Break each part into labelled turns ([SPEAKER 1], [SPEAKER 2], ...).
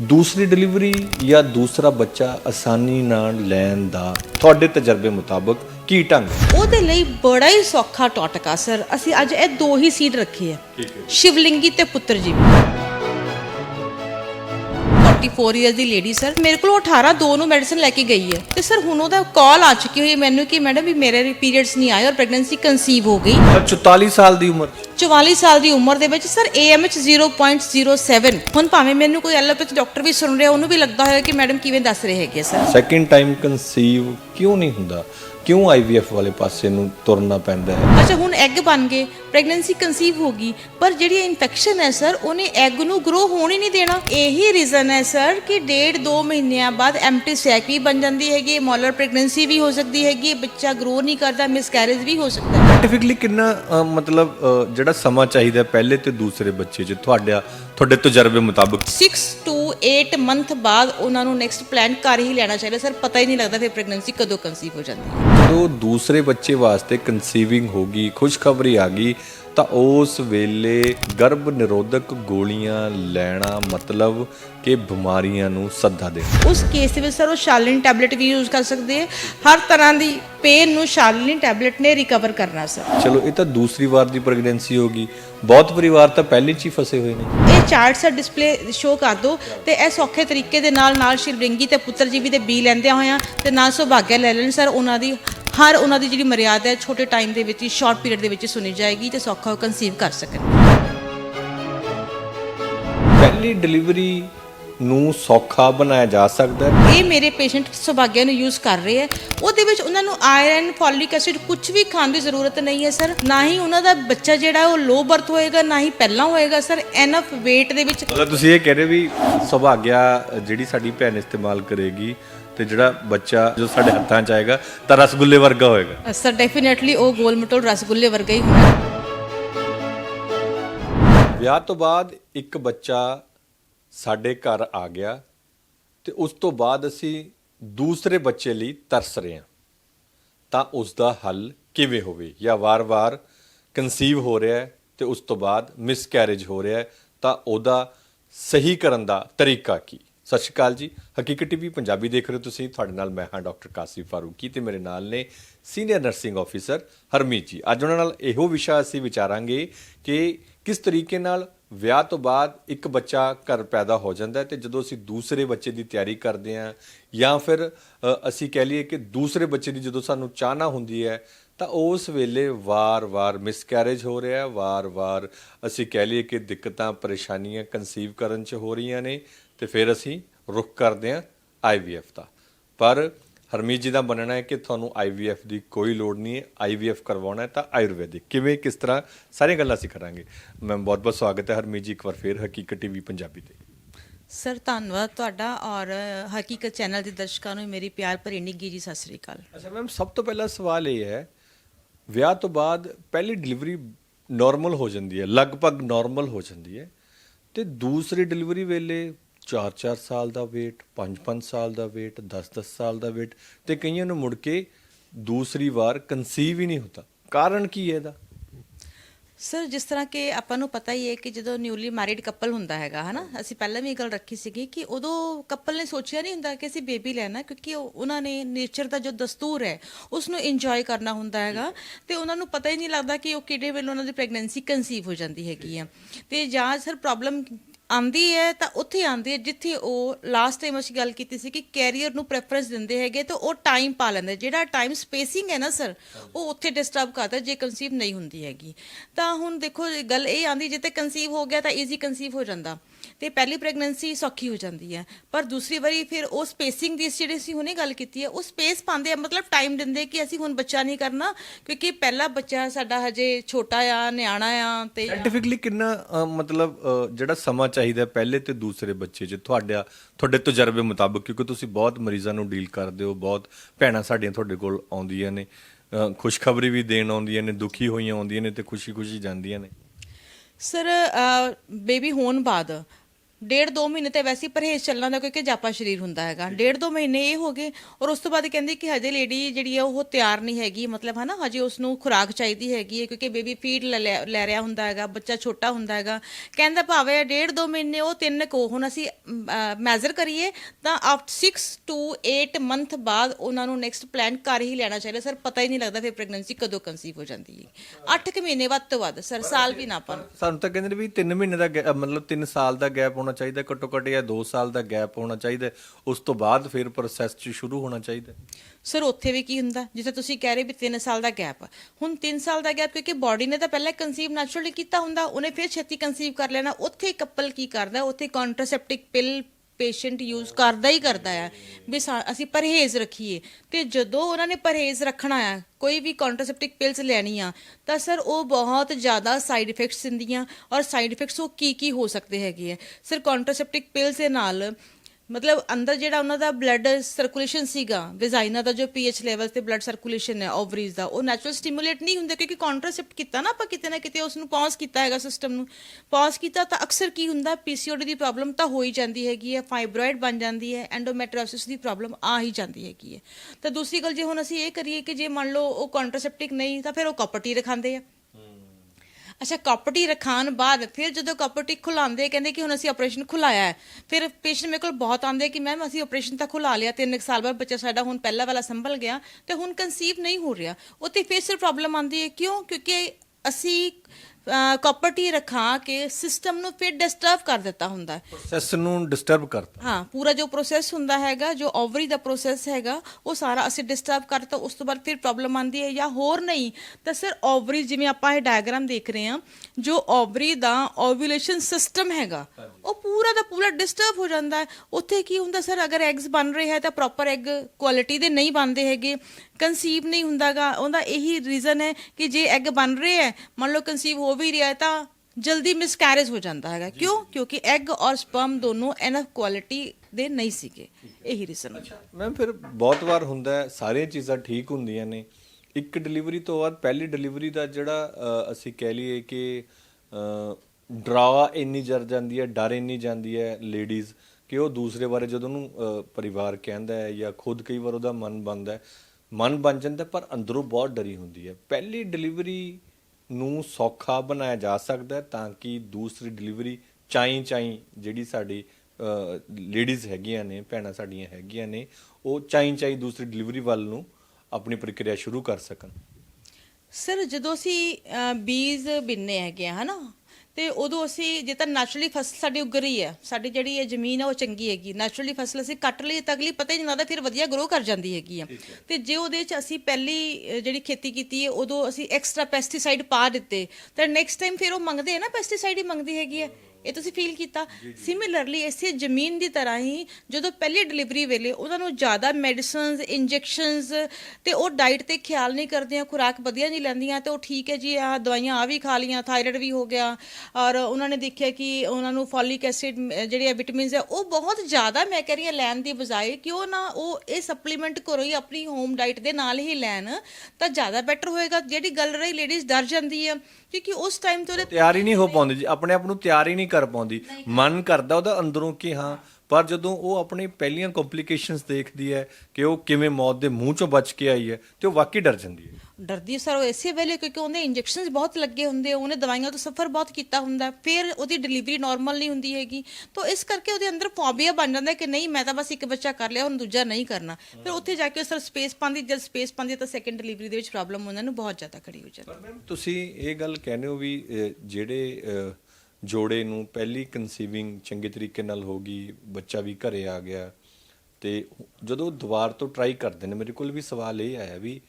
[SPEAKER 1] ਦੂਸਰੀ ਡਿਲੀਵਰੀ ਜਾਂ ਦੂਸਰਾ ਬੱਚਾ ਆਸਾਨੀ ਨਾਲ ਲੈਣ ਦਾ ਤੁਹਾਡੇ ਤਜਰਬੇ ਮੁਤਾਬਕ ਕੀ ਢੰਗ ਹੈ?
[SPEAKER 2] ਉਹਦੇ ਲਈ ਬੜਾ ਹੀ ਸੌਖਾ ਟੋਟਕਾ ਸਰ। ਅਸੀਂ ਅੱਜ ਇਹ ਦੋ ਹੀ ਸੀਡ ਰੱਖੇ ਆ। ਸ਼ਿਵਲਿੰਗੀ ਤੇ ਪੁੱਤਰ ਜੀ 44 ਇਅਰਸ ਦੀ ਲੇਡੀ ਸਰ ਮੇਰੇ ਕੋਲ ਉਹ 18 ਦੋ ਨੂੰ ਮੈਡੀਸਨ ਲੈ ਕੇ ਗਈ ਹੈ। ਤੇ ਸਰ ਹੁਣ ਉਹਦਾ ਕਾਲ ਆ ਚੁੱਕੀ ਹੋਈ ਮੈਨੂੰ ਕਿ ਮੈਡਮ ਵੀ ਮੇਰੇ ਪੀਰੀਅਡਸ ਨਹੀਂ ਆਏ ਔਰ ਪ੍ਰੈਗਨੈਂਸੀ ਕਨਸੀਵ ਹੋ ਗਈ।
[SPEAKER 1] ਤਾਂ 44 ਸਾਲ ਦੀ ਉਮਰ।
[SPEAKER 2] 44 ਸਾਲ ਦੀ ਉਮਰ ਦੇ ਵਿੱਚ ਸਰ AMH 0.07 ਹੁਣ ਭਾਵੇਂ ਮੈਨੂੰ ਕੋਈ ਐਲੋਪੈਥੀ ਡਾਕਟਰ ਵੀ ਸੁਣ ਰਿਹਾ ਉਹਨੂੰ ਵੀ ਲੱਗਦਾ ਹੋਇਆ ਕਿ ਮੈਡਮ ਕਿਵੇਂ ਦੱਸ ਰਹੇ ਹੈਗੇ ਸਰ
[SPEAKER 1] ਸੈਕਿੰਡ ਟਾਈਮ ਕਨਸੀਵ ਕਿਉਂ ਨਹੀਂ ਹੁੰਦਾ? ਕਿਉਂ ਆਈਵੀਐਫ ਵਾਲੇ ਪਾਸੇ ਨੂੰ ਤੁਰਨਾ ਪੈਂਦਾ ਹੈ?
[SPEAKER 2] ਅੱਛਾ, ਹੁਣ ਐਗ ਬਣ ਗਏ ਪ੍ਰੈਗਨੈਂਸੀ ਕਨਸੀਵ ਹੋ ਗਈ, ਪਰ ਜਿਹੜੀ ਇਨਫੈਕਸ਼ਨ ਹੈ ਸਰ ਉਹਨੇ ਐਗ ਨੂੰ ਗਰੋ ਹੋਣ ਹੀ ਨਹੀਂ ਦੇਣਾ। ਇਹੀ ਰੀਜ਼ਨ ਹੈ ਸਰ ਕਿ ਡੇਢ ਦੋ ਮਹੀਨਿਆਂ ਬਾਅਦ ਐਮਟੀ ਸੈਕ ਵੀ ਬਣ ਜਾਂਦੀ ਹੈਗੀ ਮੋਲਰ ਪ੍ਰੈਗਨੈਂਸੀ ਵੀ ਹੋ ਸਕਦੀ ਹੈਗੀ ਬੱਚਾ ਗਰੋ ਨਹੀਂ ਕਰਦਾ ਮਿਸਕੈਰੇਜ ਵੀ ਹੋ ਸਕਦਾ
[SPEAKER 1] ਸਾਇੰਟੀਫਿਕਲੀ ਕਿੰਨਾ ਅ, ਮਤਲਬ ਅ, ਜਿਹੜਾ ਸਮਾਂ ਚਾਹੀਦਾ ਪਹਿਲੇ ਤੇ ਦੂਸਰੇ ਬੱਚੇ 'ਚ ਤੁਹਾਡਾ ਤੁਹਾਡੇ ਤਜਰਬੇ ਮੁਤਾਬਕ?
[SPEAKER 2] 6 ਟੂ 8 ਮੰਥ ਬਾਅਦ ਉਹਨਾਂ ਨੂੰ ਨੈਕਸਟ ਪਲਾਨ ਕਰ ਹੀ ਲੈਣਾ ਚਾਹੀਦਾ। ਸਰ ਪਤਾ ਹੀ ਨਹੀਂ ਲੱਗਦਾ ਫਿਰ ਪ੍ਰੈਗਨੈਂਸੀ ਕਦੋਂ ਕਨਸੀਵ ਹੋ ਜਾਂਦੀ ਹੈ।
[SPEAKER 1] ਜਦੋਂ ਦੂਸਰੇ ਬੱਚੇ ਵਾਸਤੇ ਕਨਸੀਵਿੰਗ ਹੋ ਗਈ ਖੁਸ਼ਖਬਰੀ ਆ ਗਈ ਤਾਂ ਉਸ ਵੇਲੇ ਗਰਭ ਨਿਰੋਧਕ ਗੋਲੀਆਂ ਲੈਣਾ ਮਤਲਬ ਕਿ ਬਿਮਾਰੀਆਂ ਨੂੰ ਸੱਦਾ ਦੇਣਾ।
[SPEAKER 2] ਉਸ ਕੇਸ ਵਿੱਚ ਸਰ ਉਹ ਸ਼ਾਲਿਨ ਟੈਬਲੇਟ ਵੀ ਯੂਜ਼ ਕਰ ਸਕਦੇ ਹੈ ਹਰ ਤਰ੍ਹਾਂ ਦੀ ਪੇਨ ਨੂੰ ਸ਼ਾਲਿਨ ਟੈਬਲੇਟ ਨੇ ਰਿਕਵਰ ਕਰਨਾ ਸਰ
[SPEAKER 1] ਚਲੋ ਇਹ ਤਾਂ ਦੂਸਰੀ ਵਾਰ ਦੀ ਪ੍ਰੈਗਨੈਂਸੀ ਹੋ ਗਈ। ਬਹੁਤ ਪਰਿਵਾਰ ਤਾਂ ਪਹਿਲੇ 'ਚ ਹੀ ਫਸੇ ਹੋਏ ਨੇ।
[SPEAKER 2] ਇਹ ਚਾਰਟ ਸਰ ਡਿਸਪਲੇ ਸ਼ੋ ਕਰ ਦਿਓ ਤੇ ਇਹ ਸੌਖੇ ਤਰੀਕੇ ਦੇ ਨਾਲ ਨਾਲ ਸ਼ਿਵਲਿੰਗੀ ਤੇ ਪੁੱਤਰ ਜੀ ਵੀ ਦੇ ਬੀ ਲੈਂਦੇ ਹੋਇਆ ਤੇ ਨਾਲ ਸੁਭਾਗਿਆ ਲੈ ਲੈਣ ਸਰ ਉਹਨਾਂ ਦੀ ਹਰ ਉਹਨਾਂ ਦੀ ਜਿਹੜੀ ਮਰਿਆਦਾ ਹੈ ਛੋਟੇ ਟਾਈਮ ਦੇ ਵਿੱਚ ਹੀ ਸ਼ਾਰਟ ਪੀਰੀਅਡ ਦੇ ਵਿੱਚ ਸੁਣੀ ਜਾਏਗੀ ਤੇ ਸੌਖਾ ਕਨਸੀਵ ਕਰ ਸਕਣ
[SPEAKER 1] ਪਹਿਲੀ ਡਿਲੀਵਰੀ ਨੂੰ ਸੌਖਾ ਬਣਾਇਆ ਜਾ ਸਕਦਾ ਹੈ।
[SPEAKER 2] ਇਹ ਮੇਰੇ ਪੇਸ਼ੈਂਟ ਸੁਭਾਗਿਆ ਨੂੰ ਯੂਜ਼ ਕਰ ਰਹੇ ਹੈ। ਉਹਦੇ ਵਿੱਚ ਉਹਨਾਂ ਨੂੰ ਆਇਰਨ ਫੋਲਿਕ ਐਸਿਡ ਕੁਝ ਵੀ ਖਾਣ ਦੀ ਜ਼ਰੂਰਤ ਨਹੀਂ ਹੈ ਸਰ ਨਾ ਹੀ ਉਹਨਾਂ ਦਾ ਬੱਚਾ ਜਿਹੜਾ ਉਹ ਲੋ ਬਰਥ ਹੋਏਗਾ ਨਾ ਹੀ ਪਹਿਲਾਂ ਹੋਏਗਾ ਸਰ ਐਨਫ weight ਦੇ ਵਿੱਚ
[SPEAKER 1] ਮਤਲਬ ਤੁਸੀਂ ਇਹ ਕਹਿ ਰਹੇ ਵੀ ਸੁਭਾਗਿਆ ਜਿਹੜੀ ਸਾਡੀ ਭੈਣ ਇਸਤੇਮਾਲ ਕਰੇਗੀ ਤੇ ਜਿਹੜਾ ਬੱਚਾ ਜੋ ਸਾਡੇ ਹੱਥਾਂ 'ਚ ਆਏਗਾ ਤਾਂ ਰਸਗੁੱਲੇ ਵਰਗਾ ਹੋਏਗਾ।
[SPEAKER 2] ਸਰ ਡੈਫੀਨਿਟਲੀ ਉਹ ਗੋਲ ਮਟੋਲ ਰਸਗੁੱਲੇ ਵਰਗਾ ਹੀ ਹੋਣਾ।
[SPEAKER 1] ਵਿਆਹ ਤੋਂ ਬਾਅਦ ਇੱਕ ਬੱਚਾ ਸਾਡੇ ਘਰ ਆ ਗਿਆ ਤੇ ਉਸ ਤੋਂ ਬਾਅਦ ਅਸੀਂ ਦੂਸਰੇ ਬੱਚੇ ਲਈ ਤਰਸ ਰਹੇ ਹਾਂ। ਤਾਂ ਉਸ ਦਾ ਹੱਲ ਕਿਵੇਂ ਹੋਵੇ? ਜਾਂ ਵਾਰ-ਵਾਰ ਕਨਸੀਵ ਹੋ ਰਿਹਾ ਹੈ ਤੇ ਉਸ ਤੋਂ ਬਾਅਦ ਮਿਸਕੈਰੇਜ ਹੋ ਰਿਹਾ ਹੈ ਤਾਂ ਉਹਦਾ ਸਹੀ ਕਰਨ ਦਾ ਤਰੀਕਾ ਕੀ? ਸਤਿ ਸ਼੍ਰੀ ਅਕਾਲ ਜੀ। ਹਕੀਕਤ ਟੀਵੀ ਪੰਜਾਬੀ ਦੇਖ ਰਹੇ ਹੋ ਤੁਸੀਂ। ਤੁਹਾਡੇ ਨਾਲ ਮੈਂ ਹਾਂ ਡਾਕਟਰ ਕਾਸਿਫ ਫਾਰੂਕੀ ਤੇ ਮੇਰੇ ਨਾਲ ਨੇ ਸੀਨੀਅਰ ਨਰਸਿੰਗ ਆਫੀਸਰ ਹਰਮੀਤ ਜੀ। ਅੱਜ ਉਹਨਾਂ ਨਾਲ ਇਹੋ ਵਿਸ਼ਾ ਅਸੀਂ ਵਿਚਾਰਾਂਗੇ ਕਿ ਕਿਸ ਤਰੀਕੇ ਨਾਲ ਵਿਆਹ ਤੋਂ ਬਾਅਦ ਇੱਕ ਬੱਚਾ ਘਰ ਪੈਦਾ ਹੋ ਜਾਂਦਾ ਹੈ ਤੇ ਜਦੋਂ ਅਸੀਂ ਦੂਸਰੇ ਬੱਚੇ ਦੀ ਤਿਆਰੀ ਕਰਦੇ ਹਾਂ ਜਾਂ ਫਿਰ ਅਸੀਂ ਕਹਿ ਲਈਏ ਕਿ ਦੂਸਰੇ ਬੱਚੇ ਦੀ ਜਦੋਂ ਸਾਨੂੰ ਚਾਹਨਾ ਹੁੰਦੀ ਹੈ, ਤਾਂ ਉਸ ਵੇਲੇ ਵਾਰ-ਵਾਰ ਮਿਸਕੈਰੇਜ ਹੋ ਰਿਹਾ ਹੈ। ਵਾਰ-ਵਾਰ ਅਸੀਂ ਕਹਿ ਲਈਏ ਕਿ ਦਿੱਕਤਾਂ, ਪਰੇਸ਼ਾਨੀਆਂ ਕਨਸੀਵ ਕਰਨ 'ਚ ਹੋ ਰਹੀਆਂ ਨੇ। ਤੇ ਫਿਰ ਅਸੀਂ ਰੁਕ ਕਰਦੇ ਹਾਂ ਆਈਵੀਐਫ ਦਾ। ਪਰ ਹਰਮੀਤ ਜੀ ਦਾ ਮੰਨਣਾ ਹੈ ਕਿ ਤੁਹਾਨੂੰ ਆਈਵੀਐਫ ਦੀ ਕੋਈ ਲੋੜ ਨਹੀਂ ਹੈ। ਆਈਵੀਐਫ ਕਰਵਾਉਣਾ ਹੈ ਤਾਂ ਆਯੁਰਵੈਦਿਕ। ਕਿਵੇਂ ਕਿਸ ਤਰ੍ਹਾਂ ਸਾਰੀਆਂ ਗੱਲਾਂ ਅਸੀਂ ਕਰਾਂਗੇ। ਮੈਂ ਬਹੁਤ ਬਹੁਤ ਸਵਾਗਤ ਹੈ ਹਰਮੀਤ ਜੀ ਇੱਕ ਵਾਰ ਫੇਰ ਹਕੀਕਤ ਟੀਵੀ ਪੰਜਾਬੀ ਤੇ।
[SPEAKER 2] ਸਰ ਧੰਨਵਾਦ ਤੁਹਾਡਾ ਔਰ ਹਕੀਕਤ ਚੈਨਲ ਦੇ ਦਰਸ਼ਕਾਂ ਨੂੰ ਮੇਰੀ ਪਿਆਰ ਭਰੀ ਨਿੱਘੀ ਜੀ ਸਤਿ ਸ੍ਰੀ ਅਕਾਲ।
[SPEAKER 1] ਅੱਛਾ ਮੈਮ ਸਭ ਤੋਂ ਪਹਿਲਾ ਸਵਾਲ ਇਹ ਹੈ ਵਿਆਹ ਤੋਂ ਬਾਅਦ ਪਹਿਲੀ ਡਿਲੀਵਰੀ ਨਾਰਮਲ ਹੋ ਜਾਂਦੀ ਹੈ ਲਗਭਗ ਨਾਰਮਲ ਹੋ ਜਾਂਦੀ ਹੈ ਤੇ ਦੂਸਰੀ ਡਿਲੀਵਰੀ ਵੇਲੇ 4-4 ਸਾਲ ਦਾ ਵੇਟ 5-5 ਸਾਲ ਦਾ ਵੇਟ 10-10 ਸਾਲ ਦਾ ਵੇਟ ਤੇ ਕਈਆਂ ਨੂੰ ਮੁੜ ਕੇ ਦੂਸਰੀ ਵਾਰ ਕਨਸੀਵ ਹੀ ਨਹੀਂ ਹੁੰਦਾ। ਕਾਰਨ ਕੀ ਹੈ ਇਹਦਾ?
[SPEAKER 2] ਸਰ ਜਿਸ ਤਰ੍ਹਾਂ ਕਿ ਆਪਾਂ ਨੂੰ ਪਤਾ ਹੀ ਹੈ ਕਿ ਜਦੋਂ ਨਿਊਲੀ ਮੈਰਿਡ ਕਪਲ ਹੁੰਦਾ ਹੈਗਾ, ਹਨਾ? ਅਸੀਂ ਪਹਿਲਾਂ ਵੀ ਇਹ ਗੱਲ ਰੱਖੀ ਸੀਗੀ ਕਿ ਉਦੋਂ ਕਪਲ ਨੇ ਸੋਚਿਆ ਨਹੀਂ ਹੁੰਦਾ ਕਿ ਅਸੀਂ ਬੇਬੀ ਲੈਣਾ, ਕਿਉਂਕਿ ਉਹ- ਉਹਨਾਂ ਨੇ ਨੇਚਰ ਦਾ ਜੋ ਦਸਤੂਰ ਹੈ ਉਸ ਨੂੰ ਇੰਜੋਏ ਕਰਨਾ ਹੁੰਦਾ ਹੈਗਾ ਤੇ ਉਹਨਾਂ ਨੂੰ ਪਤਾ ਹੀ ਨਹੀਂ ਲੱਗਦਾ ਕਿ ਉਹ ਕਿਹੜੇ ਵੇਲੇ ਉਹਨਾਂ ਦੀ ਪ੍ਰੈਗਨੈਂਸੀ ਕਨਸੀਵ ਹੋ ਜਾਂਦੀ ਹੈਗੀ ਆ। ਤੇ ਜਾਂ ਸਰ ਪ੍ਰੋਬਲਮ ਆਂਦੀ ਹੈ ਤਾਂ ਉੱਥੇ ਆਂਦੀ ਹੈ, ਜਿੱਥੇ ਉਹ ਲਾਸਟ ਟਾਈਮ ਅਸੀਂ ਗੱਲ ਕੀਤੀ ਸੀ ਕਿ ਕੈਰੀਅਰ ਨੂੰ ਪ੍ਰੈਫਰੈਂਸ ਦਿੰਦੇ ਹੈਗੇ ਤਾਂ ਉਹ ਟਾਈਮ ਪਾ ਲੈਂਦੇ। ਜਿਹੜਾ ਟਾਈਮ ਸਪੇਸਿੰਗ ਹੈ ਨਾ ਸਰ ਉਹ ਉੱਥੇ ਡਿਸਟਰਬ ਕਰਦਾ ਜੇ ਕਨਸੀਵ ਨਹੀਂ ਹੁੰਦੀ ਹੈਗੀ। ਤਾਂ ਹੁਣ ਦੇਖੋ ਗੱਲ ਇਹ ਆਂਦੀ ਜਿੱਤੇ ਕਨਸੀਵ ਹੋ ਗਿਆ ਤਾਂ ਈਜ਼ੀ ਕਨਸੀਵ ਹੋ ਜਾਂਦਾ। ਤੇ ਪਹਿਲੀ ਪ੍ਰੈਗਨੈਂਸੀ ਸੌਖੀ ਹੋ ਜਾਂਦੀ ਹੈ। ਪਰ ਦੂਸਰੀ ਵਾਰੀ ਫਿਰ ਉਹ ਸਪੇਸਿੰਗ ਦੀ ਜਿਹੜੀ ਅਸੀਂ ਹੁਣੇ ਗੱਲ ਕੀਤੀ ਹੈ, ਉਹ ਸਪੇਸ ਪਾਉਂਦੇ ਆ, ਮਤਲਬ ਟਾਈਮ ਦਿੰਦੇ ਕਿ ਅਸੀਂ ਹੁਣ ਬੱਚਾ ਨਹੀਂ ਕਰਨਾ, ਕਿਉਂਕਿ ਪਹਿਲਾ ਬੱਚਾ ਸਾਡਾ ਹਜੇ ਛੋਟਾ ਆ, ਨਿਆਣਾ ਆ ਤੇ
[SPEAKER 1] ਸਾਇੰਟੀਫਿਕਲੀ ਕਿੰਨਾ ਮਤਲਬ ਜਿਹੜਾ ਸਮਾਂ ਚਾਹੀਦਾ ਪਹਿਲੇ ਤੇ ਦੂਸਰੇ ਬੱਚੇ 'ਚ ਤੁਹਾਡਾ ਤੁਹਾਡੇ ਤਜਰਬੇ ਮੁਤਾਬਕ ਕਿਉਂਕਿ ਤੁਸੀਂ ਬਹੁਤ ਮਰੀਜ਼ਾਂ ਨੂੰ ਡੀਲ ਕਰਦੇ ਹੋ ਬਹੁਤ ਭੈਣਾਂ ਸਾਡੀਆਂ ਤੁਹਾਡੇ ਕੋਲ ਆਉਂਦੀਆਂ ਨੇ ਅ, ਖੁਸ਼ਖਬਰੀ ਵੀ ਦੇਣ ਆਉਂਦੀਆਂ ਨੇ ਦੁਖੀ ਹੋਈਆਂ ਆਉਂਦੀਆਂ ਨੇ ਤੇ ਖੁਸ਼ੀ-ਖੁਸ਼ੀ ਜਾਂਦੀਆਂ ਨੇ।
[SPEAKER 2] ਸਰ ਬੇਬੀ ਹੋਣ ਬਾਅਦ ਡੇਢ ਦੋ ਮਹੀਨੇ ਤੇ ਵੈਸੇ ਹੀ ਪਰਹੇਜ਼ ਚੱਲਣਾ ਦਾ ਕਿਉਂਕਿ ਜਾਪਾ ਸਰੀਰ ਹੁੰਦਾ ਹੈਗਾ। ਡੇਢ ਦੋ ਮਹੀਨੇ ਇਹ ਹੋ ਗਏ ਔਰ ਉਸ ਤੋਂ ਬਾਅਦ ਕਹਿੰਦੇ ਕਿ ਹਜੇ ਲੇਡੀ ਜਿਹੜੀ ਹੈ ਉਹ ਤਿਆਰ ਨਹੀਂ ਹੈਗੀ। ਮਤਲਬ ਹਨਾ ਹਜੇ ਉਸ ਨੂੰ ਖੁਰਾਕ ਚਾਹੀਦੀ ਹੈਗੀ ਹੈ ਕਿਉਂਕਿ ਬੇਬੀ ਫੀਡ ਲੈ ਰਿਹਾ ਹੁੰਦਾ ਹੈਗਾ ਬੱਚਾ ਛੋਟਾ ਹੁੰਦਾ ਹੈਗਾ। ਕਹਿੰਦਾ ਭਾਵੇਂ ਡੇਢ ਦੋ ਮਹੀਨੇ ਉਹ ਤਿੰਨ ਕੋ ਹੁਣ ਅਸੀਂ ਮੈਜ਼ਰ ਕਰੀਏ ਤਾਂ ਆਫ 6 ਟੂ 8 ਮੰਥ ਬਾਅਦ ਉਹਨਾਂ ਨੂੰ ਨੈਕਸਟ ਪਲਾਨ ਕਰ ਹੀ ਲੈਣਾ ਚਾਹੀਦਾ। ਸਰ ਪਤਾ ਹੀ ਨਹੀਂ ਲੱਗਦਾ ਫਿਰ ਪ੍ਰੈਗਨੈਂਸੀ ਕਦੋਂ ਕਨਸੀਵ ਹੋ ਜਾਂਦੀ ਹੈ। 8 ਕੁ ਮਹੀਨੇ ਵੱਧ ਤੋਂ ਵੱਧ ਸਰ ਸਾਲ ਵੀ ਨਾ ਨੂੰ।
[SPEAKER 1] ਸਾਨੂੰ ਤਾਂ ਕਹਿੰਦੇ ਨੇ ਵੀ 3 ਮਹੀਨੇ ਦਾ ਮਤਲਬ 3 ਸਾਲ ਦਾ ਗੈਪ ਹੋਣਾ ਚਾਹੀਦਾ, ਘੱਟੋ ਘੱਟ ਜਾਂ 2 ਸਾਲ ਦਾ ਗੈਪ ਹੋਣਾ ਚਾਹੀਦਾ, ਉਸ ਤੋਂ ਬਾਅਦ ਫਿਰ ਪ੍ਰੋਸੈਸ ਸ਼ੁਰੂ ਹੋਣਾ ਚਾਹੀਦਾ।
[SPEAKER 2] ਸਰ ਉੱਥੇ ਵੀ ਕੀ ਹੁੰਦਾ? ਜਿੱਥੇ ਤੁਸੀਂ ਕਹਿ ਰਹੇ ਵੀ 3 ਸਾਲ ਦਾ ਗੈਪ ਹੁਣ 3 ਸਾਲ ਦਾ ਗੈਪ ਕਿਉਂਕਿ ਬਾਡੀ ਨੇ ਤਾਂ ਪਹਿਲਾਂ ਕਨਸੀਵ ਨੈਚੁਰਲੀ ਕੀਤਾ ਹੁੰਦਾ, ਉਹਨੇ ਫਿਰ ਛੇਤੀ ਕਨਸੀਵ ਕਰ ਲੈਣਾ। ਉੱਥੇ ਕਪਲ ਕੀ ਕਰਦਾ, ਉੱਥੇ ਕੰਟਰਾਸੈਪਟਿਕ ਪਿਲ ਪੇਸ਼ੈਂਟ ਯੂਜ਼ ਕਰਦਾ ਹੀ ਕਰਦਾ ਆ, ਵੀ ਸਾ- ਅਸੀਂ ਪਰਹੇਜ਼ ਰੱਖੀਏ। ਤੇ ਜਦੋਂ ਉਹਨਾਂ ਨੇ ਪਰਹੇਜ਼ ਰੱਖਣਾ ਆ, ਕੋਈ ਵੀ ਕੰਟਰਾਸੈਪਟਿਕ ਪਿਲਸ ਲੈਣੀ ਆ, ਤਾਂ ਸਰ ਉਹ ਬਹੁਤ ਜ਼ਿਆਦਾ ਸਾਈਡ ਇਫੈਕਟਸ ਦਿੰਦੀਆਂ ਔਰ ਸਾਈਡ ਇਫੈਕਟਸ ਉਹ ਕੀ ਕੀ ਹੋ ਸਕਦੇ ਹੈਗੇ ਆ। ਸਰ ਕੰਟਰਾਸੈਪਟਿਕ ਪਿਲਸ ਦੇ ਨਾਲ ਮਤਲਬ ਅੰਦਰ ਜਿਹੜਾ ਉਹਨਾਂ ਦਾ ਬਲੱਡ ਸਰਕੂਲੇਸ਼ਨ ਸੀਗਾ ਵਿਜ਼ਾਈਨਾ ਦਾ ਜੋ ਪੀਐਚ ਲੈਵਲ ਤੇ ਬਲੱਡ ਸਰਕੂਲੇਸ਼ਨ ਹੈ ਓਵਰੀਜ਼ ਦਾ, ਉਹ ਨੈਚੁਰਲ ਸਟਿਮੂਲੇਟ ਨਹੀਂ ਹੁੰਦਾ ਕਿਉਂਕਿ ਕੰਟਰਾਸੈਪਟ ਕੀਤਾ ਨਾ ਆਪਾਂ ਕਿਤੇ ਨਾ ਕਿਤੇ ਉਸ ਨੂੰ ਪੌਜ਼ ਕੀਤਾ ਹੈਗਾ ਸਿਸਟਮ ਨੂੰ। ਪੌਜ਼ ਕੀਤਾ ਤਾਂ ਅਕਸਰ ਕੀ ਹੁੰਦਾ ਪੀਸੀਓਡੀ ਦੀ ਪ੍ਰੋਬਲਮ ਤਾਂ ਹੋ ਹੀ ਜਾਂਦੀ ਹੈਗੀ ਹੈ ਫਾਈਬਰੋਇਡ ਬਣ ਜਾਂਦੀ ਹੈ ਐਂਡੋਮੈਟ੍ਰਿਓਸਿਸ ਦੀ ਪ੍ਰੋਬਲਮ ਆ ਹੀ ਜਾਂਦੀ ਹੈਗੀ ਹੈ। ਤਾਂ ਦੂਸਰੀ ਗੱਲ ਜੇ ਹੁਣ ਅਸੀਂ ਇਹ ਕਰੀਏ ਕਿ ਜੇ ਮੰਨ ਲਓ ਉਹ ਕੰਟਰਾਸੈਪਟਿਕ ਨਹੀਂ, ਤਾਂ ਫਿਰ ਉਹ ਕਾਪਰਟੀ ਰਖਾਉਂਦੇ ਆ। ਅੱਛਾ ਕਾਪਰਟੀ ਰਖਾਣ ਬਾਅਦ ਫਿਰ ਜਦੋਂ ਕਾਪਰਟੀ ਖੁਲਾਉਂਦੇ, ਕਹਿੰਦੇ ਕਿ ਹੁਣ ਅਸੀਂ ਆਪਰੇਸ਼ਨ ਖੁਲਾਇਆ ਹੈ। ਫਿਰ ਪੇਸ਼ੈਂਟ ਮੇਰੇ ਕੋਲ ਬਹੁਤ ਆਉਂਦੇ ਕਿ ਮੈਮ ਅਸੀਂ ਆਪਰੇਸ਼ਨ ਤਾਂ ਖੁਲਾ ਲਿਆ, ਤਿੰਨ ਸਾਲ ਬਾਅਦ ਬੱਚਾ ਸਾਡਾ ਹੁਣ ਪਹਿਲਾ ਵਾਲਾ ਸੰਭਲ ਗਿਆ, ਤੇ ਹੁਣ ਕਨਸੀਵ ਨਹੀਂ ਹੋ ਰਿਹਾ। ਉੱਥੇ ਫਿਰ ਸਿਰ ਪ੍ਰੋਬਲਮ ਆਉਂਦੀ ਹੈ। ਕਿਉਂ? ਕਿਉਂਕਿ ਅਸੀਂ ਕਾਪਰਟੀ ਰਖਾ ਕੇ ਸਿਸਟਮ ਨੂੰ ਫਿਰ ਡਿਸਟਰਬ ਕਰ ਦਿੱਤਾ ਹੁੰਦਾ ਹੈ।
[SPEAKER 1] ਪ੍ਰੋਸੈਸ ਨੂੰ ਡਿਸਟਰਬ ਕਰਤਾ।
[SPEAKER 2] ਹਾਂ ਪੂਰਾ ਜੋ ਪ੍ਰੋਸੈਸ ਹੁੰਦਾ ਹੈਗਾ ਜੋ ਓਵਰੀ ਦਾ ਪ੍ਰੋਸੈਸ ਹੈਗਾ ਉਹ ਸਾਰਾ ਅਸੀਂ ਡਿਸਟਰਬ ਕਰਤਾ ਉਸ ਤੋਂ ਬਾਅਦ ਫਿਰ ਪ੍ਰੋਬਲਮ ਆਂਦੀ ਹੈ ਜਾਂ ਹੋਰ ਨਹੀਂ। ਤਾਂ ਸਰ ਓਵਰੀ ਜਿਵੇਂ ਆਪਾਂ ਇਹ ਡਾਇਗਰਾਮ ਦੇਖ ਰਹੇ ਹਾਂ ਜੋ ਓਵਰੀ ਦਾ ਓਵੂਲੇਸ਼ਨ ਸਿਸਟਮ ਹੈਗਾ ਉਹ ਪੂਰਾ ਦਾ ਪੂਰਾ ਡਿਸਟਰਬ ਹੋ ਜਾਂਦਾ ਹੈ। ਉੱਥੇ ਕੀ ਹੁੰਦਾ ਸਰ ਅਗਰ ਐਗਸ ਬਣ ਰਹੇ ਹੈ ਤਾਂ ਪ੍ਰੋਪਰ ਐਗ ਕੁਆਲਿਟੀ ਦੇ ਨਹੀਂ ਬਣਦੇ ਹੈਗੇ। ਕਨਸੀਵ ਨਹੀਂ ਹੁੰਦਾਗਾ ਉਹਦਾ ਇਹੀ ਰੀਜ਼ਨ ਹੈ ਕਿ ਜੇ ਐਗ ਬਣ ਰਹੇ ਹੈ ਮੰਨ ਲਓ ਕਨਸੀਵ ਹੋ ਵੀ ਰਿਹਾ ਹੈ ਤਾਂ ਜਲਦੀ ਮਿਸਕੈਰੇਜ ਹੋ ਜਾਂਦਾ ਹੈਗਾ। ਕਿਉਂ? ਕਿਉਂਕਿ ਐਗ ਔਰ ਸਪਰਮ ਦੋਨੋਂ ਐਨਫ ਕੁਆਲਿਟੀ ਦੇ ਨਹੀਂ ਸੀਗੇ। ਇਹੀ ਰੀਜ਼ਨ
[SPEAKER 1] ਮੈਮ ਫਿਰ ਬਹੁਤ ਵਾਰ ਹੁੰਦਾ ਹੈ ਸਾਰੀਆਂ ਚੀਜ਼ਾਂ ਠੀਕ ਹੁੰਦੀਆਂ ਨੇ। ਇੱਕ ਡਿਲੀਵਰੀ ਤੋਂ ਬਾਅਦ ਪਹਿਲੀ ਡਿਲੀਵਰੀ ਦਾ ਜਿਹੜਾ ਅਸੀਂ ਕਹਿ ਲਈਏ ਕਿ ਡਰਾ ਇੰਨੀ ਜਰ ਜਾਂਦੀ ਹੈ ਡਰ ਇੰਨੀ ਜਾਂਦੀ ਹੈ ਲੇਡੀਜ਼ ਕਿ ਉਹ ਦੂਸਰੇ ਬਾਰੇ ਜਦੋਂ ਉਹਨੂੰ ਪਰਿਵਾਰ ਕਹਿੰਦਾ ਹੈ ਜਾਂ ਖੁਦ ਕਈ ਵਾਰ ਉਹਦਾ ਮਨ ਬਣਦਾ ਹੈ ਮਨ ਬਣ ਜਾਂਦਾ, ਪਰ ਅੰਦਰੋਂ ਬਹੁਤ ਡਰੀ ਹੁੰਦੀ ਹੈ। ਪਹਿਲੀ ਡਿਲੀਵਰੀ ਨੂੰ ਸੌਖਾ ਬਣਾਇਆ ਜਾ ਸਕਦਾ ਤਾਂ ਕਿ ਦੂਸਰੀ ਡਿਲੀਵਰੀ ਚਾਈ ਚਾਈ ਜਿਹੜੀ ਸਾਡੀ ਲੇਡੀਜ਼ ਹੈਗੀਆਂ ਨੇ, ਭੈਣਾਂ ਸਾਡੀਆਂ ਹੈਗੀਆਂ ਨੇ, ਉਹ ਚਾਈ ਚਾਈ ਦੂਸਰੀ ਡਿਲੀਵਰੀ ਵੱਲ ਨੂੰ ਆਪਣੀ ਪ੍ਰਕਿਰਿਆ ਸ਼ੁਰੂ ਕਰ ਸਕਣ।
[SPEAKER 2] ਸਰ ਜਦੋਂ ਅਸੀਂ ਬੀਜ ਬਿੰਨੇ ਹੈਗੇ ਆ, ਹਨਾ? ਤੇ ਉਦੋਂ ਅਸੀਂ ਜੇ ਤਾਂ ਨੈਚੁਰਲੀ ਫਸਲ ਸਾਡੀ ਉੱਗ ਰਹੀ ਹੈ ਸਾਡੀ ਜਿਹੜੀ ਇਹ ਜ਼ਮੀਨ ਹੈ ਉਹ ਚੰਗੀ ਹੈਗੀ ਨੈਚੁਰਲੀ ਫਸਲ ਅਸੀਂ ਕੱਟ ਲਈ ਤਾਂ ਅਗਲੀ ਪਤਾ ਹੀ ਨਹੀਂ ਲੱਗਦਾ ਫਿਰ ਵਧੀਆ ਗਰੋ ਕਰ ਜਾਂਦੀ ਹੈਗੀ ਆ। ਤੇ ਜੇ ਉਹਦੇ ਚ ਅਸੀਂ ਪਹਿਲੀ ਜਿਹੜੀ ਖੇਤੀ ਕੀਤੀ ਹੈ ਉਦੋਂ ਅਸੀਂ ਐਕਸਟਰਾ ਪੈਸਟੀਸਾਈਡ ਪਾ ਦਿੱਤੇ ਤਾਂ ਨੈਕਸਟ ਟਾਈਮ ਫਿਰ ਉਹ ਮੰਗਦੇ ਆ ਨਾ ਪੈਸਟੀਸਾਈਡ ਹੀ ਮੰਗਦੀ ਹੈਗੀ ਹੈ। ਇਹ ਤੁਸੀਂ ਫੀਲ ਕੀਤਾ? ਸਿਮਿਲਰਲੀ ਇਸੇ ਜ਼ਮੀਨ ਦੀ ਤਰ੍ਹਾਂ ਹੀ ਜਦੋਂ ਪਹਿਲੀ ਡਿਲੀਵਰੀ ਵੇਲੇ ਉਹਨਾਂ ਨੂੰ ਜ਼ਿਆਦਾ ਮੈਡੀਸਿਨਸ ਇੰਜੈਕਸ਼ਨਸ ਤੇ ਉਹ ਡਾਈਟ ਤੇ ਖਿਆਲ ਨਹੀਂ ਕਰਦੀਆਂ ਖੁਰਾਕ ਵਧੀਆ ਨਹੀਂ ਲੈਂਦੀਆਂ ਤੇ ਉਹ ਠੀਕ ਹੈ ਜੀ ਆ ਦਵਾਈਆਂ ਆ ਵੀ ਖਾ ਲੀਆਂ ਥਾਇਰਾਇਡ ਵੀ ਹੋ ਗਿਆ ਔਰ ਉਹਨਾਂ ਨੇ ਦੇਖਿਆ ਕਿ ਉਹਨਾਂ ਨੂੰ ਫੋਲਿਕ ਐਸਿਡ ਜਿਹੜੇ ਆ ਵਿਟਾਮਿਨਸ ਹੈ ਉਹ ਬਹੁਤ ਜ਼ਿਆਦਾ ਮੈਂ ਕਹਿ ਰਹੀ ਹਾਂ ਲੈਣ ਦੀ ਬਜਾਏ ਕਿਉਂ ਨਾ ਉਹ ਇਹ ਸਪਲੀਮੈਂਟ ਕਰੋ ਹੀ ਆਪਣੀ ਹੋਮ ਡਾਈਟ ਦੇ ਨਾਲ ਹੀ ਲੈਣ ਤਾਂ ਜ਼ਿਆਦਾ ਬੈਟਰ ਹੋਏਗਾ। ਜਿਹੜੀ ਗੱਲ ਰਹੀ ਲੇਡੀਜ਼ ਡਰ ਜਾਂਦੀ ਹੈ ਕਿਉਂਕਿ ਉਸ ਟਾਈਮ ਤੇ ਉਹਦੇ
[SPEAKER 1] ਤਿਆਰ ਹੀ ਨਹੀਂ ਹੋ ਪਾਉਂਦੀ ਜੀ ਆਪਣੇ ਆਪ ਨੂੰ ਤਿਆਰ ਹੀ ਨਹੀਂ ਕਰ ਪਾਉਂਦੀ। ਮਨ ਕਰਦਾ ਉਹਦਾ ਅੰਦਰੋਂ ਕਿ ਹਾਂ ਪਰ ਜਦੋਂ ਉਹ ਆਪਣੀ ਪਹਿਲੀਆਂ ਕੰਪਲਿਕੇਸ਼ਨਸ ਦੇਖਦੀ ਹੈ ਕਿ ਉਹ ਕਿਵੇਂ ਮੌਤ ਦੇ ਮੂੰਹ ਚੋਂ ਬਚ ਕੇ ਆਈ ਹੈ ਤੇ ਉਹ ਵਾਕਈ ਡਰ ਜਾਂਦੀ ਹੈ।
[SPEAKER 2] ਡਰਦੀ ਸਰ ਉਹ ਇਸੇ ਵੇਲੇ ਕਿਉਂਕਿ ਉਹਦੇ ਇੰਜੈਕਸ਼ਨਸ ਬਹੁਤ ਲੱਗੇ ਹੁੰਦੇ ਆ, ਉਹਨੇ ਦਵਾਈਆਂ ਤੋਂ ਸਫਰ ਬਹੁਤ ਕੀਤਾ ਹੁੰਦਾ ਫਿਰ ਉਹਦੀ ਡਿਲੀਵਰੀ ਨਾਰਮਲ ਨਹੀਂ ਹੁੰਦੀ ਹੈਗੀ। ਤਾਂ ਇਸ ਕਰਕੇ ਉਹਦੇ ਅੰਦਰ ਫੋਬੀਆ ਬਣ ਜਾਂਦਾ ਕਿ ਨਹੀਂ ਮੈਂ ਤਾਂ ਬਸ ਇੱਕ ਬੱਚਾ ਕਰ ਲਿਆ ਹੁਣ ਦੂਜਾ ਨਹੀਂ ਕਰਨਾ। ਫਿਰ ਉੱਥੇ ਜਾ ਕੇ ਉਹ ਸਰ ਸਪੇਸ ਪਾਉਂਦੀ ਜਦ ਸਪੇਸ ਪਾਉਂਦੀ ਹੈ ਤਾਂ ਸੈਕੰਡ ਡਿਲੀਵਰੀ ਦੇ ਵਿੱਚ ਪ੍ਰੋਬਲਮ ਉਹਨਾਂ ਨੂੰ ਬਹੁਤ ਜ਼ਿਆਦਾ ਖੜੀ ਹੋ ਜਾਂਦੀ
[SPEAKER 1] ਪਰ ਮੈਮ ਤੁਸੀਂ ਇਹ ਗੱਲ ਕਹਿੰਦੇ ਹੋ ਵੀ ਜਿਹੜੇ ਜੋੜੇ ਨੂੰ ਪਹਿਲੀ ਕਨਸੀਵਿੰਗ ਚੰਗੇ ਤਰੀਕੇ ਨਾਲ ਹੋ ਗਈ, ਬੱਚਾ ਵੀ ਘਰੇ ਆ ਗਿਆ ਤੇ ਜਦੋਂ ਦੁਬਾਰ ਤੋਂ ਟਰਾਈ ਕਰਦੇ ਨੇ, ਮੇਰੇ ਕੋਲ ਵੀ ਸਵਾਲ ਇਹ ਆਇਆ ਵੀ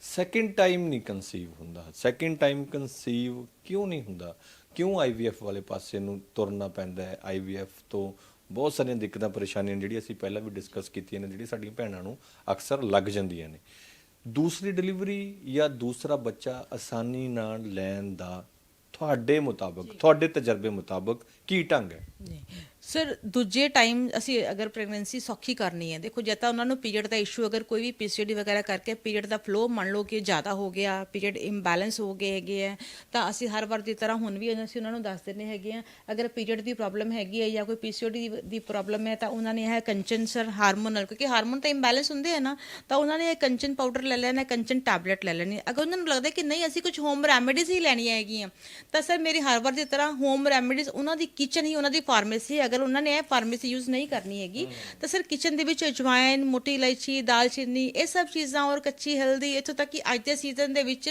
[SPEAKER 1] ਸੈਕਿੰਡ ਟਾਈਮ ਨਹੀਂ ਕਨਸੀਵ ਹੁੰਦਾ। ਸੈਕਿੰਡ ਟਾਈਮ ਕਨਸੀਵ ਕਿਉਂ ਨਹੀਂ ਹੁੰਦਾ? ਕਿਉਂ ਆਈਵੀਐਫ ਵਾਲੇ ਪਾਸੇ ਨੂੰ ਤੁਰਨਾ ਪੈਂਦਾ ਹੈ? ਆਈਵੀਐਫ ਤੋਂ ਬਹੁਤ ਸਾਰੀਆਂ ਦਿੱਕਤਾਂ, ਪਰੇਸ਼ਾਨੀਆਂ ਜਿਹੜੀਆਂ ਅਸੀਂ ਪਹਿਲਾਂ ਵੀ ਡਿਸਕਸ ਕੀਤੀਆਂ ਨੇ, ਜਿਹੜੀਆਂ ਸਾਡੀਆਂ ਭੈਣਾਂ ਨੂੰ ਅਕਸਰ ਲੱਗ ਜਾਂਦੀਆਂ ਨੇ। ਦੂਸਰੀ ਡਿਲੀਵਰੀ ਜਾਂ ਦੂਸਰਾ ਬੱਚਾ ਆਸਾਨੀ ਨਾਲ ਲੈਣ ਦਾ ਤੁਹਾਡੇ ਮੁਤਾਬਕ ਤੁਹਾਡੇ ਤਜਰਬੇ ਮੁਤਾਬਕ ਕੀ ਢੰਗ ਹੈ?
[SPEAKER 2] ਸਰ, ਦੂਜੇ ਟਾਈਮ ਅਸੀਂ ਅਗਰ ਪ੍ਰੈਗਨੈਂਸੀ ਸੌਖੀ ਕਰਨੀ ਹੈ, ਦੇਖੋ ਜੇ ਤਾਂ ਉਹਨਾਂ ਨੂੰ ਪੀਰੀਅਡ ਦਾ ਇਸ਼ੂ ਅਗਰ ਕੋਈ ਵੀ ਪੀਸੀਓਡੀ ਵਗੈਰਾ ਕਰਕੇ ਪੀਰੀਅਡ ਦਾ ਫਲੋ ਮੰਨ ਲਓ ਕਿ ਜ਼ਿਆਦਾ ਹੋ ਗਿਆ ਪੀਰੀਅਡ ਇੰਬੈਲੈਂਸ ਹੋ ਗਏ ਹੈਗੇ ਹੈ ਤਾਂ ਅਸੀਂ ਹਰ ਵਾਰ ਦੀ ਤਰ੍ਹਾਂ ਹੁਣ ਵੀ ਅਸੀਂ ਉਹਨਾਂ ਨੂੰ ਦੱਸ ਦਿੰਦੇ ਹੈਗੇ ਆ, ਅਗਰ ਪੀਰੀਅਡ ਦੀ ਪ੍ਰੋਬਲਮ ਹੈਗੀ ਹੈ ਜਾਂ ਕੋਈ ਪੀਸੀਓਡੀ ਦੀ ਪ੍ਰੋਬਲਮ ਹੈ, ਤਾਂ ਉਹਨਾਂ ਨੇ ਇਹ ਕੰਚਨ ਸਰ ਹਾਰਮੋਨਲ ਕਿਉਂਕਿ ਹਾਰਮੋਨ ਤਾਂ ਇੰਬੈਲੈਂਸ ਹੁੰਦੇ ਆ ਨਾ, ਤਾਂ ਉਹਨਾਂ ਨੇ ਇਹ ਕੰਚਨ ਪਾਊਡਰ ਲੈ ਲੈਣਾ, ਕੰਚਨ ਟੈਬਲੇਟ ਲੈ ਲੈਣੀ। ਅਗਰ ਉਹਨਾਂ ਨੂੰ ਲੱਗਦਾ ਕਿ ਨਹੀਂ, ਅਸੀਂ ਕੁਝ ਹੋਮ ਰੈਮੇਡੀਜ਼ ਹੀ ਲੈਣੀਆਂ ਹੈਗੀਆਂ, ਤਾਂ ਸਰ ਮੇਰੀ ਹਰ ਵਾਰ ਦੀ ਤਰ੍ਹਾਂ ਹੋਮ ਰੈਮੇਡੀਜ਼ ਉਹਨਾਂ ਦੀ ਕਿਚਨ ਹੀ, ਉਹਨਾਂ ਦੀ ਫਾਰਮੇਸੀ ਅਗਰ ਉਹਨਾਂ ਨੇ ਇਹ ਫਾਰਮੇਸੀ ਯੂਜ਼ ਨਹੀਂ ਕਰਨੀ ਹੈਗੀ। ਤਾਂ ਸਰ ਕਿਚਨ ਦੇ ਵਿੱਚ ਅਜਵਾਇਨ, ਮੋਟੀ ਇਲਾਇਚੀ ਦਾਲਚੀਨੀ ਇਹ ਸਭ ਚੀਜ਼ਾਂ ਔਰ ਕੱਚੀ ਹਲਦੀ, ਇੱਥੋਂ ਤੱਕ ਕਿ ਅੱਜ ਦੇ ਸੀਜ਼ਨ ਦੇ ਵਿੱਚ